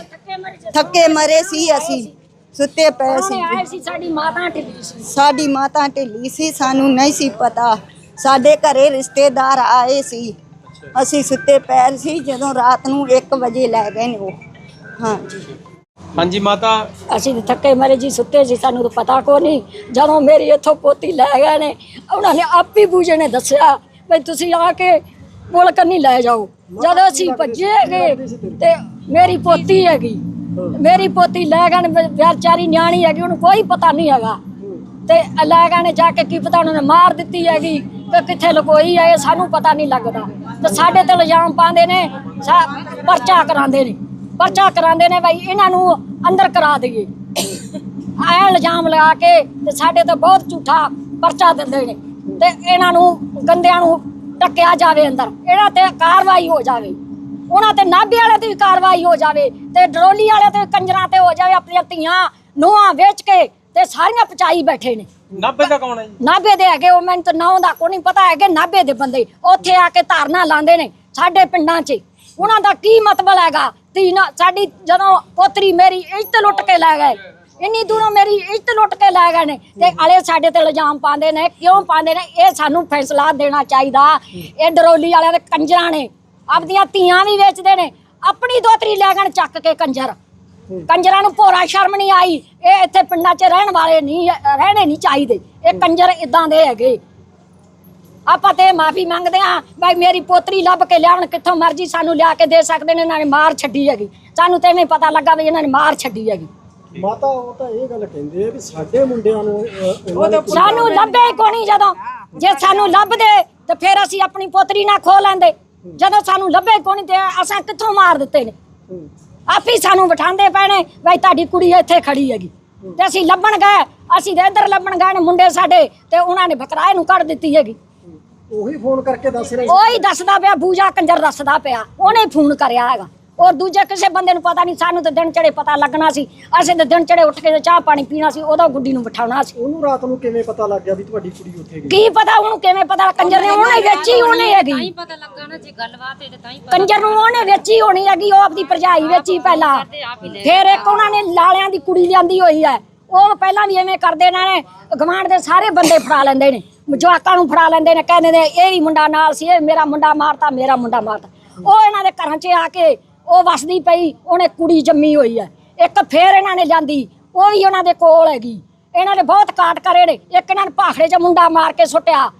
ਥੱਕੇ ਮਰੇ ਸੀ ਅਸੀਂ ਸੁੱਤੇ ਪਏ ਸੀ। ਉਹਨੇ ਆਏ ਸੀ ਸਾਡੀ ਮਾਤਾ ਢਿੱਲੀ ਸੀ। ਸਾਡੀ ਮਾਤਾ ਢਿੱਲੀ ਸੀ ਸਾਨੂੰ ਨਹੀਂ ਸੀ ਪਤਾ। ਸਾਡੇ ਘਰੇ ਰਿਸ਼ਤੇਦਾਰ ਆਏ ਸੀ। ਅਸੀਂ ਸੁੱਤੇ ਪਏ ਸੀ ਜਦੋਂ ਰਾਤ ਨੂੰ 1 ਵਜੇ ਲੈ ਗਏ ਨੇ ਉਹ। ਹਾਂਜੀ। ਹਾਂਜੀ, ਮਾਤਾ। ਅਸੀਂ ਤਾਂ ਥੱਕੇ ਮਰੇ ਜੀ, ਸੁੱਤੇ ਸੀ ਸਾਨੂੰ ਤਾਂ ਪਤਾ ਕੋ ਨਹੀਂ। ਜਦੋਂ ਮੇਰੀ ਇੱਥੋਂ ਪੋਤੀ ਲੈ ਗਏ ਨੇ, ਉਹਨਾਂ ਨੇ ਆਪ ਹੀ ਬੂਜੇ ਨੇ ਦੱਸਿਆ ਵੀ ਤੁਸੀਂ ਆ ਕੇ ਪੁਲ ਕੰਨੀ ਲੈ ਜਾਓ। ਜਦੋਂ ਅਸੀਂ ਭੱਜੇ ਗਏ ਤੇ ਮੇਰੀ ਪੋਤੀ ਹੈਗੀ, ਮੇਰੀ ਪੋਤੀ ਲੈ ਗਏ ਨੇ ਵਿਚਾਰੀ ਨਿਆਣੀ ਹੈਗੀ, ਉਹਨੂੰ ਕੋਈ ਪਤਾ ਨਹੀਂ ਹੈਗਾ। ਤੇ ਲੈ ਗਏ ਨੇ ਜਾ ਕੇ ਕੀ ਪਤਾ ਉਹਨਾਂ ਨੇ ਮਾਰ ਦਿੱਤੀ ਹੈਗੀ ਕਿ ਕਿੱਥੇ ਲਕੋਈ ਹੈ ਸਾਨੂੰ ਪਤਾ ਨਹੀਂ ਲੱਗਦਾ। ਤੇ ਸਾਡੇ ਤੇ ਇਲਜ਼ਾਮ ਪਾਉਂਦੇ ਨੇ ਪਰਚਾ ਕਰਾਉਂਦੇ ਨੇ। ਪਰਚਾ ਕਰਾਉਂਦੇ ਨੇ ਭਾਈ ਇਹਨਾਂ ਨੂੰ ਅੰਦਰ ਕਰਾ ਦਈਏ। ਐ ਇਲਜ਼ਾਮ ਲਗਾ ਕੇ ਤੇ ਸਾਡੇ ਤੇ ਬਹੁਤ ਝੂਠਾ ਪਰਚਾ ਦਿੰਦੇ ਨੇ। ਤੇ ਇਹਨਾਂ ਨੂੰ ਗੰਦਿਆਂ ਨੂੰ ਟੱਕਿਆ ਜਾਵੇ ਅੰਦਰ। ਇਹਨਾਂ ਤੇ ਕਾਰਵਾਈ ਹੋ ਜਾਵੇ। ਉਹਨਾਂ ਤੇ ਨਾਭੇ ਵਾਲੇ ਤੇ ਵੀ ਕਾਰਵਾਈ ਹੋ ਜਾਵੇ ਤੇ ਡਰੋਲੀ ਵਾਲੇ ਤੇ ਕੰਜਰਾਂ ਤੇ ਹੋ ਜਾਵੇ ਆਪਣੀਆਂ ਧੀਆਂ ਨੂੰਹਾਂ ਵੇਚ ਕੇ ਤੇ ਸਾਰੀਆਂ ਪਚਾਈ ਬੈਠੇ ਨੇ। 90 ਦਾ ਕੌਣ ਹੈ ਜੀ? ਨਾਭੇ ਦੇ ਹੈਗੇ ਉਹ ਮੈਨੂੰ ਤਾਂ ਨਾਂ ਦਾ ਕੋਈ ਨਹੀਂ ਪਤਾ ਹੈਗੇ ਨਾਭੇ ਦੇ ਬੰਦੇ। ਉੱਥੇ ਆ ਕੇ ਧਰਨਾ ਲਾਉਂਦੇ ਨੇ ਸਾਡੇ ਪਿੰਡਾਂ 'ਚ। ਉਹਨਾਂ ਦਾ ਕੀ ਮਤਲਬ ਹੈਗਾ? ਤੀਨਾ ਸਾਡੀ ਜਦੋਂ ਪੋਤਰੀ ਮੇਰੀ ਇੱਜ਼ਤ ਲੁੱਟ ਕੇ ਲੈ ਗਏ, ਇੰਨੀ ਦੂਰੋਂ ਮੇਰੀ ਇੱਜ਼ਤ ਲੁੱਟ ਕੇ ਲੈ ਗਏ ਨੇ ਤੇ ਅਲੇ ਸਾਡੇ ਤੇ ਇਲਜ਼ਾਮ ਪਾਉਂਦੇ ਨੇ, ਕਿਉਂ ਪਾਉਂਦੇ ਨੇ? ਇਹ ਸਾਨੂੰ ਫੈਸਲਾ ਦੇਣਾ ਚਾਹੀਦਾ। ਇਹ ਡਰੋਲੀ ਵਾਲਿਆਂ ਦੇ ਕੰਜਰਾਂ ਨੇ, ਆਪਦੀਆਂ ਧੀਆਂ ਵੀ ਵੇਚਦੇ ਨੇ, ਆਪਣੀ ਦੋਤਰੀ ਲੈ ਗਏ ਚੱਕ ਕੇ ਕੰਜਰ। ਕੰਜਰਾਂ ਨੂੰ ਭੋਰਾ ਸ਼ਰਮ ਨਹੀਂ ਆਈ, ਇਹ ਇੱਥੇ ਪਿੰਡਾਂ 'ਚ ਰਹਿਣ ਵਾਲੇ ਨਹੀਂ, ਰਹਿਣੇ ਨਹੀਂ ਚਾਹੀਦੇ। ਇਹ ਕੰਜਰ ਇਦਾਂ ਦੇ ਹੈਗੇ। ਆਪਾਂ ਤੇ ਮਾਫੀ ਮੰਗਦੇ ਆ ਭਾਈ ਮੇਰੀ ਪੋਤਰੀ ਲੱਭ ਕੇ ਲਿਆਉਣ ਕਿੱਥੋਂ ਮਰਜ਼ੀ ਸਾਨੂੰ ਲਿਆ ਕੇ ਦੇ ਸਕਦੇ ਨੇ ਇਹਨਾਂ ਨੇ ਮਾਰ ਛੱਡੀ ਹੈਗੀ। ਸਾਨੂੰ ਤੇ ਐਵੇਂ ਪਤਾ ਲੱਗਾ ਵੀ ਇਹਨਾਂ ਨੇ ਮਾਰ ਛੱਡੀ ਹੈਗੀ। ਮਾਤਾ ਉਹ ਤਾਂ ਇਹ ਗੱਲ ਕਹਿੰਦੇ ਆ ਵੀ ਸਾਡੇ ਮੁੰਡਿਆਂ ਨੂੰ ਅਹ, ਉਹਨਾਂ ਨੇ ਸਾਨੂੰ ਲੱਭੇ ਕੋਣੀ ਜਦੋਂ? ਜੇ ਸਾਨੂੰ ਲੱਭਦੇ ਤੇ ਫਿਰ ਅਸੀਂ ਆਪਣੀ ਪੋਤਰੀ ਨਾ ਖੋ ਲੈਂਦੇ। ਜਦੋਂ ਸਾਨੂੰ ਲੱਭੇ ਕੋਣੀ ਤੇ ਅਸਾਂ ਕਿੱਥੋਂ ਮਾਰ ਦਿੱਤੇ ਨੇ? ਆਪੀ ਸਾਨੂੰ ਬਿਠਾਉਂਦੇ ਪੈਣੇ ਬਈ ਤੁਹਾਡੀ ਕੁੜੀ ਇੱਥੇ ਖੜੀ ਹੈਗੀ। ਤੇ ਅਸੀਂ ਲੱਭਣ ਗਏ ਅਸੀਂ ਤੇ ਇੱਧਰ ਲੱਭਣ ਗਏ ਨੇ ਮੁੰਡੇ ਸਾਡੇ ਤੇ ਉਹਨਾਂ ਨੇ ਬਕਰਾਏ ਨੂੰ ਕੱਢ ਦਿੱਤੀ ਹੈਗੀ। ਉਹੀ ਫੋਨ ਕਰਕੇ ਦੱਸ ਰਹੇ ਉਹੀ ਦੱਸਦਾ ਪਿਆ ਬੂਜਾ ਕੰਜਰ ਦੱਸਦਾ ਪਿਆ। ਉਹਨੇ ਫੋਨ ਕਰਿਆ ਹੈਗਾ। ਔਰ ਦੂਜੇ ਕਿਸੇ ਬੰਦੇ ਨੂੰ ਪਤਾ ਨਹੀਂ ਸਾਨੂੰ ਤਾਂ ਦਿਨ ਚੜੇ ਪਤਾ ਲੱਗਣਾ ਸੀ। ਅਸੀਂ ਤਾਂ ਦਿਨ ਚੜੇ ਉੱਠ ਕੇ ਤੇ ਚਾਹ ਪਾਣੀ ਪੀਣਾ ਸੀ ਉਹਦਾ ਗੁੱਡੀ ਨੂੰ ਬਿਠਾਉਣਾ ਸੀ। ਉਹਨੂੰ ਰਾਤ ਨੂੰ ਕਿਵੇਂ ਪਤਾ ਲੱਗ ਗਿਆ ਵੀ ਤੁਹਾਡੀ ਕੁੜੀ ਉੱਥੇ ਗਈ? ਕੀ ਪਤਾ ਉਹਨੂੰ ਕਿਵੇਂ ਪਤਾ ਕੰਜਰ ਨੇ ਉਹਨੇ ਵੇਚੀ ਉਹਨੇ ਹੈਗੀ। ਪਤਾ ਲੱਗਾ ਨਾ ਜੇ ਗੱਲਬਾਤ ਹੈ ਤੇ ਤਾਂ ਹੀ ਕੰਜਰ ਨੂੰ ਉਹਨੇ ਵੇਚੀ ਹੋਣੀ ਹੈਗੀ ਉਹ ਆਪਦੀ ਭਰਜਾਈ ਵੇਚੀ ਪਹਿਲਾਂ। ਫਿਰ ਇੱਕ ਉਹਨਾਂ ਨੇ ਲਾਲਿਆਂ ਦੀ ਕੁੜੀ ਲਿਆਂਦੀ ਹੋਈ ਹੈ। ਉਹ ਪਹਿਲਾਂ ਵੀ ਐਵੇਂ ਕਰਦੇ ਨੇ ਗਵਾਂਢ ਦੇ ਸਾਰੇ ਬੰਦੇ ਫੜਾ ਲੈਂਦੇ ਨੇ। ਜਵਾਕਾਂ ਨੂੰ ਫੜਾ ਲੈਂਦੇ ਨੇ, ਕਹਿੰਦੇ ਨੇ, ਇਹ ਵੀ ਮੁੰਡਾ ਨਾਲ ਸੀ, ਇਹ ਮੇਰਾ ਮੁੰਡਾ ਮਾਰਤਾ, ਮੇਰਾ ਮੁੰਡਾ ਮਾਰਤਾ। ਉਹ ਇਹਨਾਂ ਦੇ ਘਰਾਂ 'ਚ ਆ ਕੇ ਉਹ ਵਸਦੀ ਪਈ, ਉਹਨੇ ਕੁੜੀ ਜੰਮੀ ਹੋਈ ਹੈ। ਇੱਕ ਫੇਰ ਇਹਨਾਂ ਨੇ ਜਾਂਦੀ, ਉਹ ਵੀ ਉਹਨਾਂ ਦੇ ਕੋਲ ਹੈਗੀ। ਇਹਨਾਂ ਨੇ ਬਹੁਤ ਕਾਟ ਕਰੇ ਨੇ, ਇੱਕ ਇਹਨਾਂ ਨੇ ਭਾਖੜੇ 'ਚ ਮੁੰਡਾ ਮਾਰ ਕੇ ਸੁੱਟਿਆ।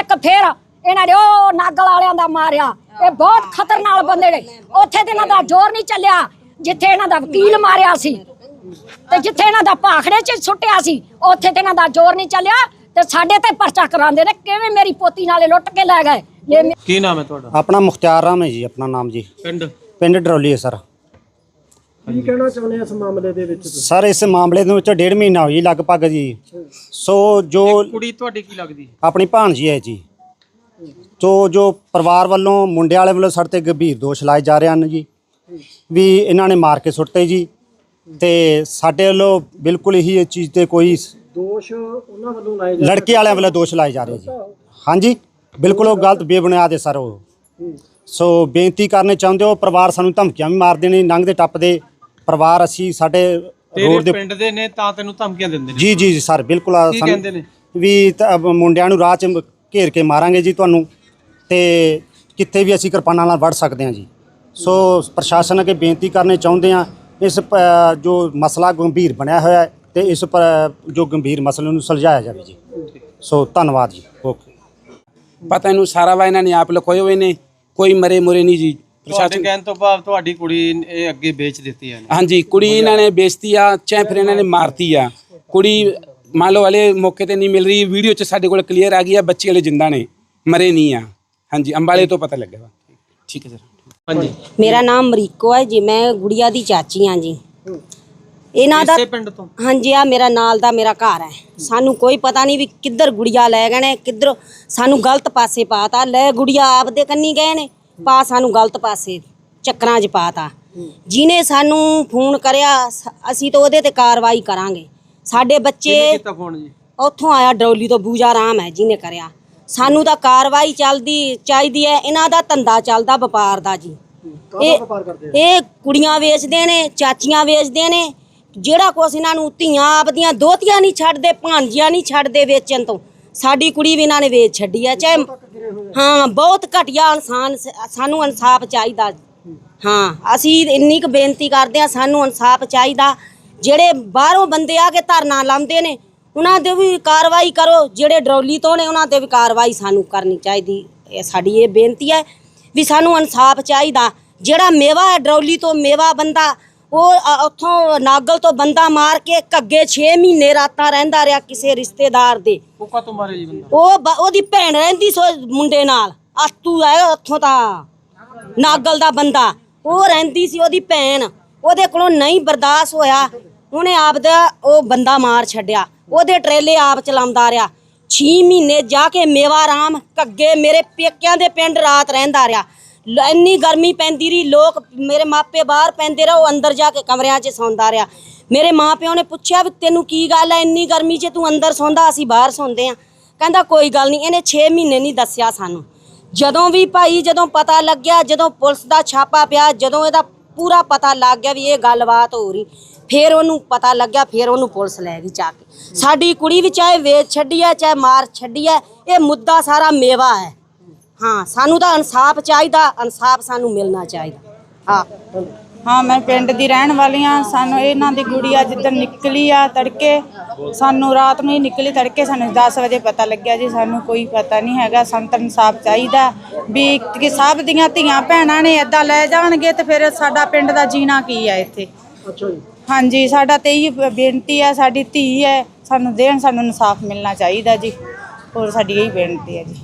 ਇੱਕ ਫੇਰ ਇਹਨਾਂ ਨੇ ਉਹ ਨਾਗਲ ਵਾਲਿਆਂ ਦਾ ਮਾਰਿਆ। ਇਹ ਬਹੁਤ ਖਤਰਨਾਕ ਬੰਦੇ ਨੇ। ਉੱਥੇ ਤੇ ਇਹਨਾਂ ਦਾ ਜ਼ੋਰ ਨਹੀਂ ਚੱਲਿਆ, ਜਿੱਥੇ ਇਹਨਾਂ ਦਾ ਵਕੀਲ ਮਾਰਿਆ ਸੀ। ਤੇ ਜਿੱਥੇ ਇਹਨਾਂ ਦਾ ਭਾਖੜੇ 'ਚ ਸੁੱਟਿਆ ਸੀ, ਉੱਥੇ ਤੇ ਇਹਨਾਂ ਦਾ ਜ਼ੋਰ ਨਹੀਂ ਚੱਲਿਆ। ਤੇ ਸਾਡੇ ਤੇ ਪਰਚਾ ਕਰਾਉਂਦੇ ਨੇ ਕਿਵੇਂ ਮੇਰੀ ਪੋਤੀ ਨਾਲੇ ਲੁੱਟ ਕੇ ਲੈ ਗਏ? ਮੇ- ਕੀ ਨਾਮ ਹੈ ਤੁਹਾਡਾ? ਆਪਣਾ ਮੁਖਤਿਆਰ ਰਾਮ ਹੈ ਜੀ ਆਪਣਾ ਨਾਮ ਜੀ। ਪਿੰਡ? ਪਿੰਡ ਡਰੋਲੀ ਹੈ ਸਰ। ਕੀ ਕਹਿਣਾ ਚਾਹੁੰਦੇ ਆ ਇਸ ਮਾਮਲੇ ਦੇ ਵਿੱਚ ਸਰ ਇਸ ਮਾਮਲੇ ਦੇ ਵਿੱਚ ਡੇਢ ਮਹੀਨਾ ਹੋਈ ਲਗਭਗ ਜੀ। ਸੋ ਜੋ ਕੁੜੀ ਤੁਹਾਡੀ ਕੀ ਲੱਗਦੀ? ਆਪਣੀ ਭਾਣਜੀ ਹੈ ਜੀ। ਸੋ ਜੋ ਪਰਿਵਾਰ ਵੱਲੋਂ ਮੁੰਡੇ ਵਾਲੇ ਵੱਲੋਂ ਸਾਡੇ ਤੇ ਗੰਭੀਰ ਦੋਸ਼ ਲਾਏ ਜਾ ਰਹੇ ਹਨ ਜੀ। ਵੀ ਇਹਨਾਂ ਨੇ ਮਾਰ ਕੇ ਸੁੱਟਤੇ ਜੀ। ਤੇ ਸਾਡੇ ਵੱਲੋਂ ਬਿਲਕੁਲ ਹੀ ਇਹ ਚੀਜ਼ ਤੇ ਕੋਈ ਦੋਸ਼ ਉਹਨਾਂ ਵੱਲੋਂ ਲਾਏ ਜਾ ਲੜਕੇ ਵਾਲਿਆਂ ਵੱਲੋਂ ਦੋਸ਼ ਲਾਏ ਜਾ ਰਹੇ ਜੀ। ਹਾਂਜੀ ਬਿਲਕੁਲ ਉਹ ਗਲਤ ਬੇਬੁਨਿਆਦ ਹੈ ਸਰ ਉਹ। ਸੋ ਬੇਨਤੀ ਕਰਨੇ ਚਾਹੁੰਦੇ ਹੋ ਪਰਿਵਾਰ ਸਾਨੂੰ ਧਮਕੀਆਂ ਵੀ ਮਾਰਦੇ ਨੇ ਲੰਘਦੇ ਟੱਪਦੇ ਪਰਿਵਾਰ ਅਸੀਂ ਸਾਡੇ ਤੇਰੇ ਰੋਡ ਦੇ ਪਿੰਡ ਦੇ ਨੇ ਤਾਂ ਤੈਨੂੰ ਧਮਕੀਆਂ ਦਿੰਦੇ ਨੇ। ਜੀ ਜੀ ਜੀ ਸਰ ਬਿਲਕੁਲ ਆ ਕੀ ਸਾਨੂੰ- ਕਹਿੰਦੇ ਨੇ? ਵੀ ਤਾਂ ਮੁੰਡਿਆਂ ਨੂੰ ਰਾਹ 'ਚ ਘੇਰ ਕੇ ਮਾਰਾਂਗੇ ਜੀ ਤੁਹਾਨੂੰ। ਤੇ ਕਿੱਥੇ ਵੀ ਅਸੀਂ ਕਿਰਪਾਨਾਂ ਨਾਲ ਵੜ ਸਕਦੇ ਹਾਂ ਜੀ। ਸੋ ਪ੍ਰਸ਼ਾਸਨ ਅੱਗੇ ਬੇਨਤੀ ਕਰਨੇ ਚਾਹੁੰਦੇ ਹਾਂ ਇਸ ਪ- ਜੋ ਮਸਲਾ ਗੰਭੀਰ ਬਣਿਆ ਹੋਇਆ ਹੈ ਤੇ ਇਸ ਪਰ ਜੋ ਗੰਭੀਰ ਮਸਲੇ ਨੂੰ ਸੁਲਝਾਇਆ ਜਾਵੇ ਜੀ। ਸੋ ਧੰਨਵਾਦ ਜੀ। ਓਕੇ। ਪਤਾ ਇਹਨੂੰ ਸਾਰਾ ਵਾ ਇਹਨਾਂ ਨੇ ਆਪ ਲਖੋਏ ਹੋਏ ਨੇ। ਕੋਈ ਮਰੇ ਮੁਰੇ ਨਹੀਂ ਜੀ। ਤੁਹਾਡੇ ਪ੍ਰਸ਼ਾਸਨ ਕਹਿਣ ਤੋਂ ਭਾਵ ਤੁਹਾਡੀ ਕੁੜੀ ਇਹ ਅੱਗੇ ਵੇਚ ਦਿੱਤੀ ਹੈ ਹਾਂਜੀ ਕੁੜੀ ਇਹਨਾਂ ਨੇ ਵੇਚਤੀ ਆ ਚਾਹੇ ਫਿਰ ਇਹਨਾਂ ਨੇ ਮਾਰਤੀ ਆ। ਕੁੜੀ ਮੰਨ ਲਓ ਹਲੇ ਮੌਕੇ ਤੇ ਨਹੀਂ ਮਿਲ ਰਹੀ। ਵੀਡੀਓ 'ਚ ਸਾਡੇ ਕੋਲ ਕਲੀਅਰ ਆ ਗਈ ਆ ਬੱਚੇ ਵਾਲੇ ਜਿੰਦਾ ਨੇ। ਮਰੇ ਨਹੀਂ ਆ। ਹਾਂਜੀ ਅੰਬਾਲੇ ਤੋਂ ਪਤਾ ਲੱਗਿਆ ਵਾ। ਠੀਕ ਹੈ ਸਰ। ਹਾਂਜੀ। ਮੇਰਾ ਨਾਮ ਮਰੀਕੋ ਹੈ ਜੀ। ਮੈਂ ਗੁੜੀਆ ਦੀ ਚਾਚੀ ਹਾਂ ਜੀ। ਇਹਨਾਂ ਦਾ ਇਸੇ ਪਿੰਡ ਤੋਂ? ਹਾਂਜੀ ਆ ਮੇਰਾ ਨਾਲ ਦਾ ਮੇਰਾ ਘਰ ਹੈ। ਸਾਨੂੰ ਕੋਈ ਪਤਾ ਨਹੀਂ ਵੀ ਕਿੱਧਰ ਗੁੜੀਆ ਲੈ ਗਏ ਨੇ ਕਿੱਧਰ ਸਾਨੂੰ ਗਲਤ ਪਾਸੇ ਪਾਤਾ। ਲੈ ਗੁੜੀਆ ਆਪਦੇ ਕੰਨੀ ਗਏ ਨੇ ਪਾ ਸਾਨੂੰ ਗਲਤ ਪਾਸੇ ਚੱਕਰਾਂ 'ਚ ਪਾਤਾ। ਜਿਹਨੇ ਸਾਨੂੰ ਫੋਨ ਕਰਿਆ ਸ- ਅਸੀਂ ਤਾਂ ਉਹਦੇ ਤੇ ਕਾਰਵਾਈ ਕਰਾਂਗੇ। ਸਾਡੇ ਬੱਚੇ ਕਿਹਨੇ ਕੀਤਾ ਫੋਨ ਜੀ? ਉੱਥੋਂ ਆਇਆ ਡਰੌਲੀ ਤੋਂ ਬੂਜਾ ਰਾਮ ਹੈ ਜਿਹਨੇ ਕਰਿਆ। ਸਾਨੂੰ ਤਾਂ ਕਾਰਵਾਈ ਚੱਲਦੀ ਚਾਹੀਦੀ ਹੈ। ਇਹਨਾਂ ਦਾ ਧੰਦਾ ਚੱਲਦਾ ਵਪਾਰ ਦਾ ਜੀ। ਇਹ ਇਹ ਕੁੜੀਆਂ ਵੇਚਦੇ ਨੇ ਚਾਚੀਆਂ ਵੇਚਦੇ ਨੇ ਜਿਹੜਾ ਕੁਛ ਇਹਨਾਂ ਨੂੰ ਧੀਆਂ ਆਪਦੀਆਂ ਦੋਤੀਆਂ ਨਹੀਂ ਛੱਡਦੇ ਭਾਂਜੀਆਂ ਨਹੀਂ ਛੱਡਦੇ ਵੇਚਣ ਤੋਂ ਸਾਡੀ ਕੁੜੀ ਵੀ ਇਹਨਾਂ ਨੇ ਵੇਚ ਛੱਡੀ ਹੈ ਚਾਹੇ ਹਾਂ ਬਹੁਤ ਘਟੀਆ ਇਨਸਾਨ ਸਾਨੂੰ ਇਨਸਾਫ ਚਾਹੀਦਾ। ਹਾਂ। ਅਸੀਂ ਇੰਨੀ ਕੁ ਬੇਨਤੀ ਕਰਦੇ ਆ ਸਾਨੂੰ ਇਨਸਾਫ ਚਾਹੀਦਾ। ਜਿਹੜੇ ਬਾਹਰੋਂ ਬੰਦੇ ਆ ਕੇ ਧਰਨਾ ਲਾਉਂਦੇ ਨੇ ਉਹਨਾਂ ਦੇ ਵੀ ਕਾਰਵਾਈ ਕਰੋ ਜਿਹੜੇ ਡਰੌਲੀ ਤੋਂ ਨੇ ਉਹਨਾਂ ਤੇ ਵੀ ਕਾਰਵਾਈ ਸਾਨੂੰ ਕਰਨੀ ਚਾਹੀਦੀ। ਇਹ ਸਾਡੀ ਇਹ ਬੇਨਤੀ ਹੈ ਵੀ ਸਾਨੂੰ ਇਨਸਾਫ ਚਾਹੀਦਾ। ਜਿਹੜਾ ਮੇਵਾ ਹੈ ਡਰੌਲੀ ਤੋਂ ਮੇਵਾ ਬੰਦਾ ਉਹ ਉੱਥੋਂ ਨਾਗਲ ਤੋਂ ਬੰਦਾ ਮਾਰ ਕੇ ਘੱਗੇ 6 ਮਹੀਨੇ ਰਾਤਾਂ ਰਹਿੰਦਾ ਰਿਹਾ ਕਿਸੇ ਰਿਸ਼ਤੇਦਾਰ ਦੇ। ਉਹ ਕਾ ਮਾਰੇ ਜੀ ਬੰਦਾ? ਉਹ ਬ- ਉਹਦੀ ਭੈਣ ਰਹਿੰਦੀ ਸੋ ਮੁੰਡੇ ਨਾਲ। ਆਤੂ ਹੈ ਉੱਥੋਂ ਤਾਂ। ਨਾਗਲ ਦਾ ਬੰਦਾ। ਉਹ ਰਹਿੰਦੀ ਸੀ ਉਹਦੀ ਭੈਣ। ਉਹਦੇ ਕੋਲੋਂ ਨਹੀਂ ਬਰਦਾਸ਼ਤ ਹੋਇਆ। ਉਹਨੇ ਆਪ ਦਾ ਉਹ ਬੰਦਾ ਮਾਰ ਛੱਡਿਆ। ਉਹਦੇ ਟਰੇਲੇ ਆਪ ਚਲਾਉਂਦਾ ਰਿਹਾ। 6 ਮਹੀਨੇ ਜਾ ਕੇ ਮੇਵਾ ਰਾਮ ਘੱਗੇ ਮੇਰੇ ਪੇਕਿਆਂ ਦੇ ਪਿੰਡ ਰਾਤ ਰਹਿੰਦਾ ਰਿਹਾ। ਲ- ਇੰਨੀ ਗਰਮੀ ਪੈਂਦੀ ਰਹੀ, ਲੋਕ ਮੇਰੇ ਮਾਪੇ ਬਾਹਰ ਪੈਂਦੇ ਰਹੇ, ਉਹ ਅੰਦਰ ਜਾ ਕੇ ਕਮਰਿਆਂ 'ਚ ਸੌਂਦਾ ਰਿਹਾ। ਮੇਰੇ ਮਾਪਿਆਂ ਨੇ ਪੁੱਛਿਆ ਵੀ ਤੈਨੂੰ ਕੀ ਗੱਲ ਹੈ, ਇੰਨੀ ਗਰਮੀ 'ਚ ਤੂੰ ਅੰਦਰ ਸੌਂਦਾ, ਅਸੀਂ ਬਾਹਰ ਸੌਂਦੇ ਆ ਕਹਿੰਦਾ, ਕੋਈ ਗੱਲ ਨਹੀਂ, ਇਹਨੇ 6 ਮਹੀਨੇ ਨਹੀਂ ਦੱਸਿਆ ਸਾਨੂੰ। ਜਦੋਂ ਵੀ ਭਾਈ, ਜਦੋਂ ਪਤਾ ਲੱਗਿਆ, ਜਦੋਂ ਪੁਲਿਸ ਦਾ ਛਾਪਾ ਪਿਆ, ਜਦੋਂ ਇਹਦਾ ਪੂਰਾ ਪਤਾ ਲੱਗ ਗਿਆ ਵੀ ਇਹ ਗੱਲਬਾਤ ਹੋ ਰਹੀ, ਫਿਰ ਉਹਨੂੰ ਪਤਾ ਲੱਗਿਆ, ਫਿਰ ਉਹਨੂੰ ਪੁਲਿਸ ਲੈ ਗਈ ਜਾ ਕੇ। ਸਾਡੀ ਕੁੜੀ ਵੀ ਚਾਹੇ ਵੇਚ ਛੱਡੀ ਹੈ, ਚਾਹੇ ਮਾਰ ਛੱਡੀ ਹੈ, ਇਹ ਮੁੱਦਾ ਸਾਰਾ ਮੇਵਾ ਹੈ। ਹਾਂ ਸਾਨੂੰ ਤਾਂ ਇਨਸਾਫ ਚਾਹੀਦਾ ਇਨਸਾਫ ਸਾਨੂੰ ਮਿਲਣਾ ਚਾਹੀਦਾ। ਹਾਂ ਹਾਂ ਮੈਂ ਪਿੰਡ ਦੀ ਰਹਿਣ ਵਾਲੀ ਆ ਸਾਨੂੰ ਇਹਨਾਂ ਦੀ ਗੁੜੀਆ ਜਿੱਦਣ ਨਿਕਲੀ ਆ ਤੜਕੇ। ਸਾਨੂੰ ਰਾਤ ਨੂੰ ਹੀ ਨਿਕਲੀ ਤੜਕੇ ਸਾਨੂੰ 10 ਵਜੇ ਪਤਾ ਲੱਗਿਆ ਜੀ ਸਾਨੂੰ ਕੋਈ ਪਤਾ ਨਹੀਂ ਹੈਗਾ ਤਾਂ ਇਨਸਾਫ ਚਾਹੀਦਾ। ਵੀ ਕਿ ਸਭ ਦੀਆਂ ਧੀਆਂ ਭੈਣਾਂ ਨੇ ਏਦਾਂ ਲੈ ਜਾਣਗੇ ਤੇ ਫਿਰ ਸਾਡਾ ਪਿੰਡ ਦਾ ਜੀਣਾ ਕੀ ਆ ਇੱਥੇ? ਅੱਛਾ ਜੀ। ਹਾਂਜੀ ਸਾਡਾ ਤੇ ਇਹੀ ਬੇਨਤੀ ਹੈ ਸਾਡੀ ਧੀ ਹੈ ਸਾਨੂੰ ਦੇਣ ਸਾਨੂੰ ਇਨਸਾਫ ਮਿਲਣਾ ਚਾਹੀਦਾ ਜੀ। ਹੋਰ ਸਾਡੀ ਇਹੀ ਬੇਨਤੀ ਹੈ ਜੀ।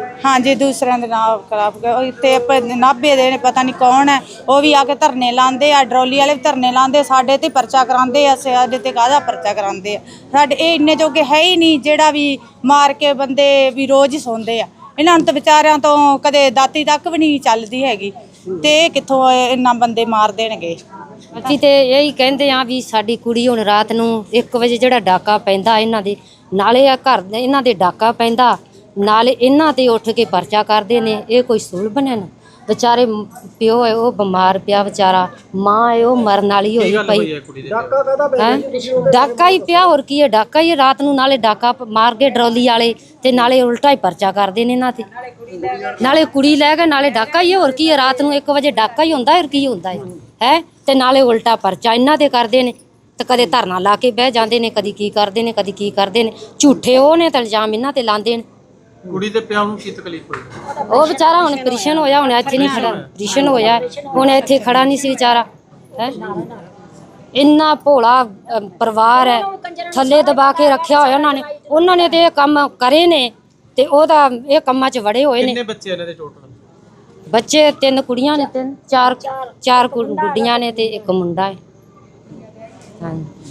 ਹੈ। ਹਾਂਜੀ ਦੂਸਰਿਆਂ ਦੇ ਨਾਲ ਖਰਾਬ ਕਰ ਉਹ ਇੱਥੇ ਪ- ਨਾਭੇ ਦੇ ਨੇ ਪਤਾ ਨਹੀਂ ਕੌਣ ਹੈ। ਉਹ ਵੀ ਆ ਕੇ ਧਰਨੇ ਲਾਉਂਦੇ ਆ ਡਰੋਲੀ ਵਾਲੇ ਵੀ ਧਰਨੇ ਲਾਉਂਦੇ ਸਾਡੇ ਤੇ ਪਰਚਾ ਕਰਾਉਂਦੇ ਆ ਸਾਡੇ ਤੇ ਕਾਹਦਾ ਪਰਚਾ ਕਰਾਉਂਦੇ ਆ? ਸਾਡੇ ਇਹ ਇੰਨੇ ਜੋਗੇ ਹੈ ਹੀ ਨਹੀਂ ਜਿਹੜਾ ਵੀ ਮਾਰ ਕੇ ਬੰਦੇ ਵੀ ਰੋਜ਼ ਹੀ ਸੌਂਦੇ ਆ। ਇਹਨਾਂ ਨੂੰ ਤਾਂ ਵਿਚਾਰਿਆਂ ਤੋਂ ਕਦੇ ਦਾਤੀ ਤੱਕ ਵੀ ਨਹੀਂ ਚੱਲਦੀ ਹੈਗੀ। ਤੇ ਇਹ ਕਿੱਥੋਂ ਇੰਨਾ ਬੰਦੇ ਮਾਰ ਦੇਣਗੇ? ਅਸੀਂ ਤੇ ਇਹੀ ਕਹਿੰਦੇ ਆ ਵੀ ਸਾਡੀ ਕੁੜੀ ਹੁਣ ਰਾਤ ਨੂੰ 1 ਵਜੇ ਜਿਹੜਾ ਡਾਕਾ ਪੈਂਦਾ ਇਹਨਾਂ ਦੇ ਨਾਲੇ ਆ ਘਰ ਦੇ ਇਹਨਾਂ ਦੇ ਡਾਕਾ ਪੈਂਦਾ ਨਾਲੇ ਇਹਨਾਂ ਤੇ ਉੱਠ ਕੇ ਪਰਚਾ ਕਰਦੇ ਨੇ ਇਹ ਕੋਈ ਸੂਲ ਬਣਿਆ ਨਾ? ਵਿਚਾਰੇ ਪਿਓ ਹੈ ਉਹ ਬਿਮਾਰ ਪਿਆ ਵਿਚਾਰਾ ਮਾਂ ਹੈ ਉਹ ਮਰਨ ਵਾਲੀ ਹੋਈ ਪਈ। ਡਾਕਾ ਕਾਹਦਾ ਪੈ ਹੈਂ? ਡਾਕਾ ਹੀ ਪਿਆ ਹੋਰ ਕੀ ਹੈ? ਡਾਕਾ ਹੀ ਹੈ, ਰਾਤ ਨੂੰ ਨਾਲੇ ਡਾਕਾ ਮਾਰ ਕੇ ਡਰੋਲੀ ਵਾਲੇ ਤੇ ਨਾਲੇ ਉਲਟਾ ਹੀ ਪਰਚਾ ਕਰਦੇ ਨੇ ਇਹਨਾਂ ਤੇ। ਨਾਲੇ ਕੁੜੀ ਲੈ ਕੇ ਨਾਲੇ ਡਾਕਾ ਹੀ ਹੈ, ਹੋਰ ਕੀ ਹੈ? ਰਾਤ ਨੂੰ 1 ਵਜੇ ਡਾਕਾ ਹੀ ਹੁੰਦਾ ਹੋਰ ਕੀ ਹੁੰਦਾ ਹੈ? ਹੈ? ਤੇ ਨਾਲੇ ਉਲਟਾ ਪਰਚਾ ਇਹਨਾਂ ਤੇ ਕਰਦੇ ਨੇ। ਤੇ ਕਦੇ ਧਰਨਾ ਲਾ ਕੇ ਬਹਿ ਜਾਂਦੇ ਨੇ ਕਦੀ ਕੀ ਕਰਦੇ ਨੇ ਕਦੀ ਕੀ ਕਰਦੇ ਨੇ। ਝੂਠੇ ਉਹ ਨੇ ਤੇ ਇਲਜ਼ਾਮ ਇਹਨਾਂ ਤੇ ਲਾਉਂਦੇ ਨੇ। ਕੁੜੀ ਦੇ ਪਿਓ ਨੂੰ ਕੀ ਤਕਲੀਫ ਹੋਈ? ਉਹ ਵਿਚਾਰਾ ਹੁਣ ਪ੍ਰਿਸ਼ਨ ਹੋਇਆ ਹੁਣ ਇੱਥੇ ਨਹੀਂ ਖੜਾ ਪ੍ਰਿਸ਼ਨ ਹੋਇਆ। ਹੁਣ ਇੱਥੇ ਖੜਾ ਨਹੀਂ ਸੀ ਵਿਚਾਰਾ ਹੈ। ਇੰਨਾ ਭੋਲਾ ਪਰਿਵਾਰ ਹੈ। ਥੱਲੇ ਦਬਾ ਕੇ ਰੱਖਿਆ ਹੋਇਆ ਉਹਨਾਂ ਨੇ। ਉਹਨਾਂ ਨੇ ਤੇ ਇਹ ਕੰਮ ਕਰੇ ਨੇ ਤੇ ਉਹਦਾ ਇਹ ਕੰਮਾਂ 'ਚ ਵੜੇ ਹੋਏ ਕਿੰਨੇ ਨੇ ਬੱਚੇ ਇਹਨਾਂ ਦੇ ਟੋਟਲ ਬੱਚੇ ਤਿੰਨ ਕੁੜੀਆਂ ਨੇ ਤਿੰਨ ਚਾਰ ਚਾਰ ਗੁੱਡੀਆਂ ਨੇ ਤੇ ਇੱਕ ਮੁੰਡਾ ਹੈ। ਹਾਂਜੀ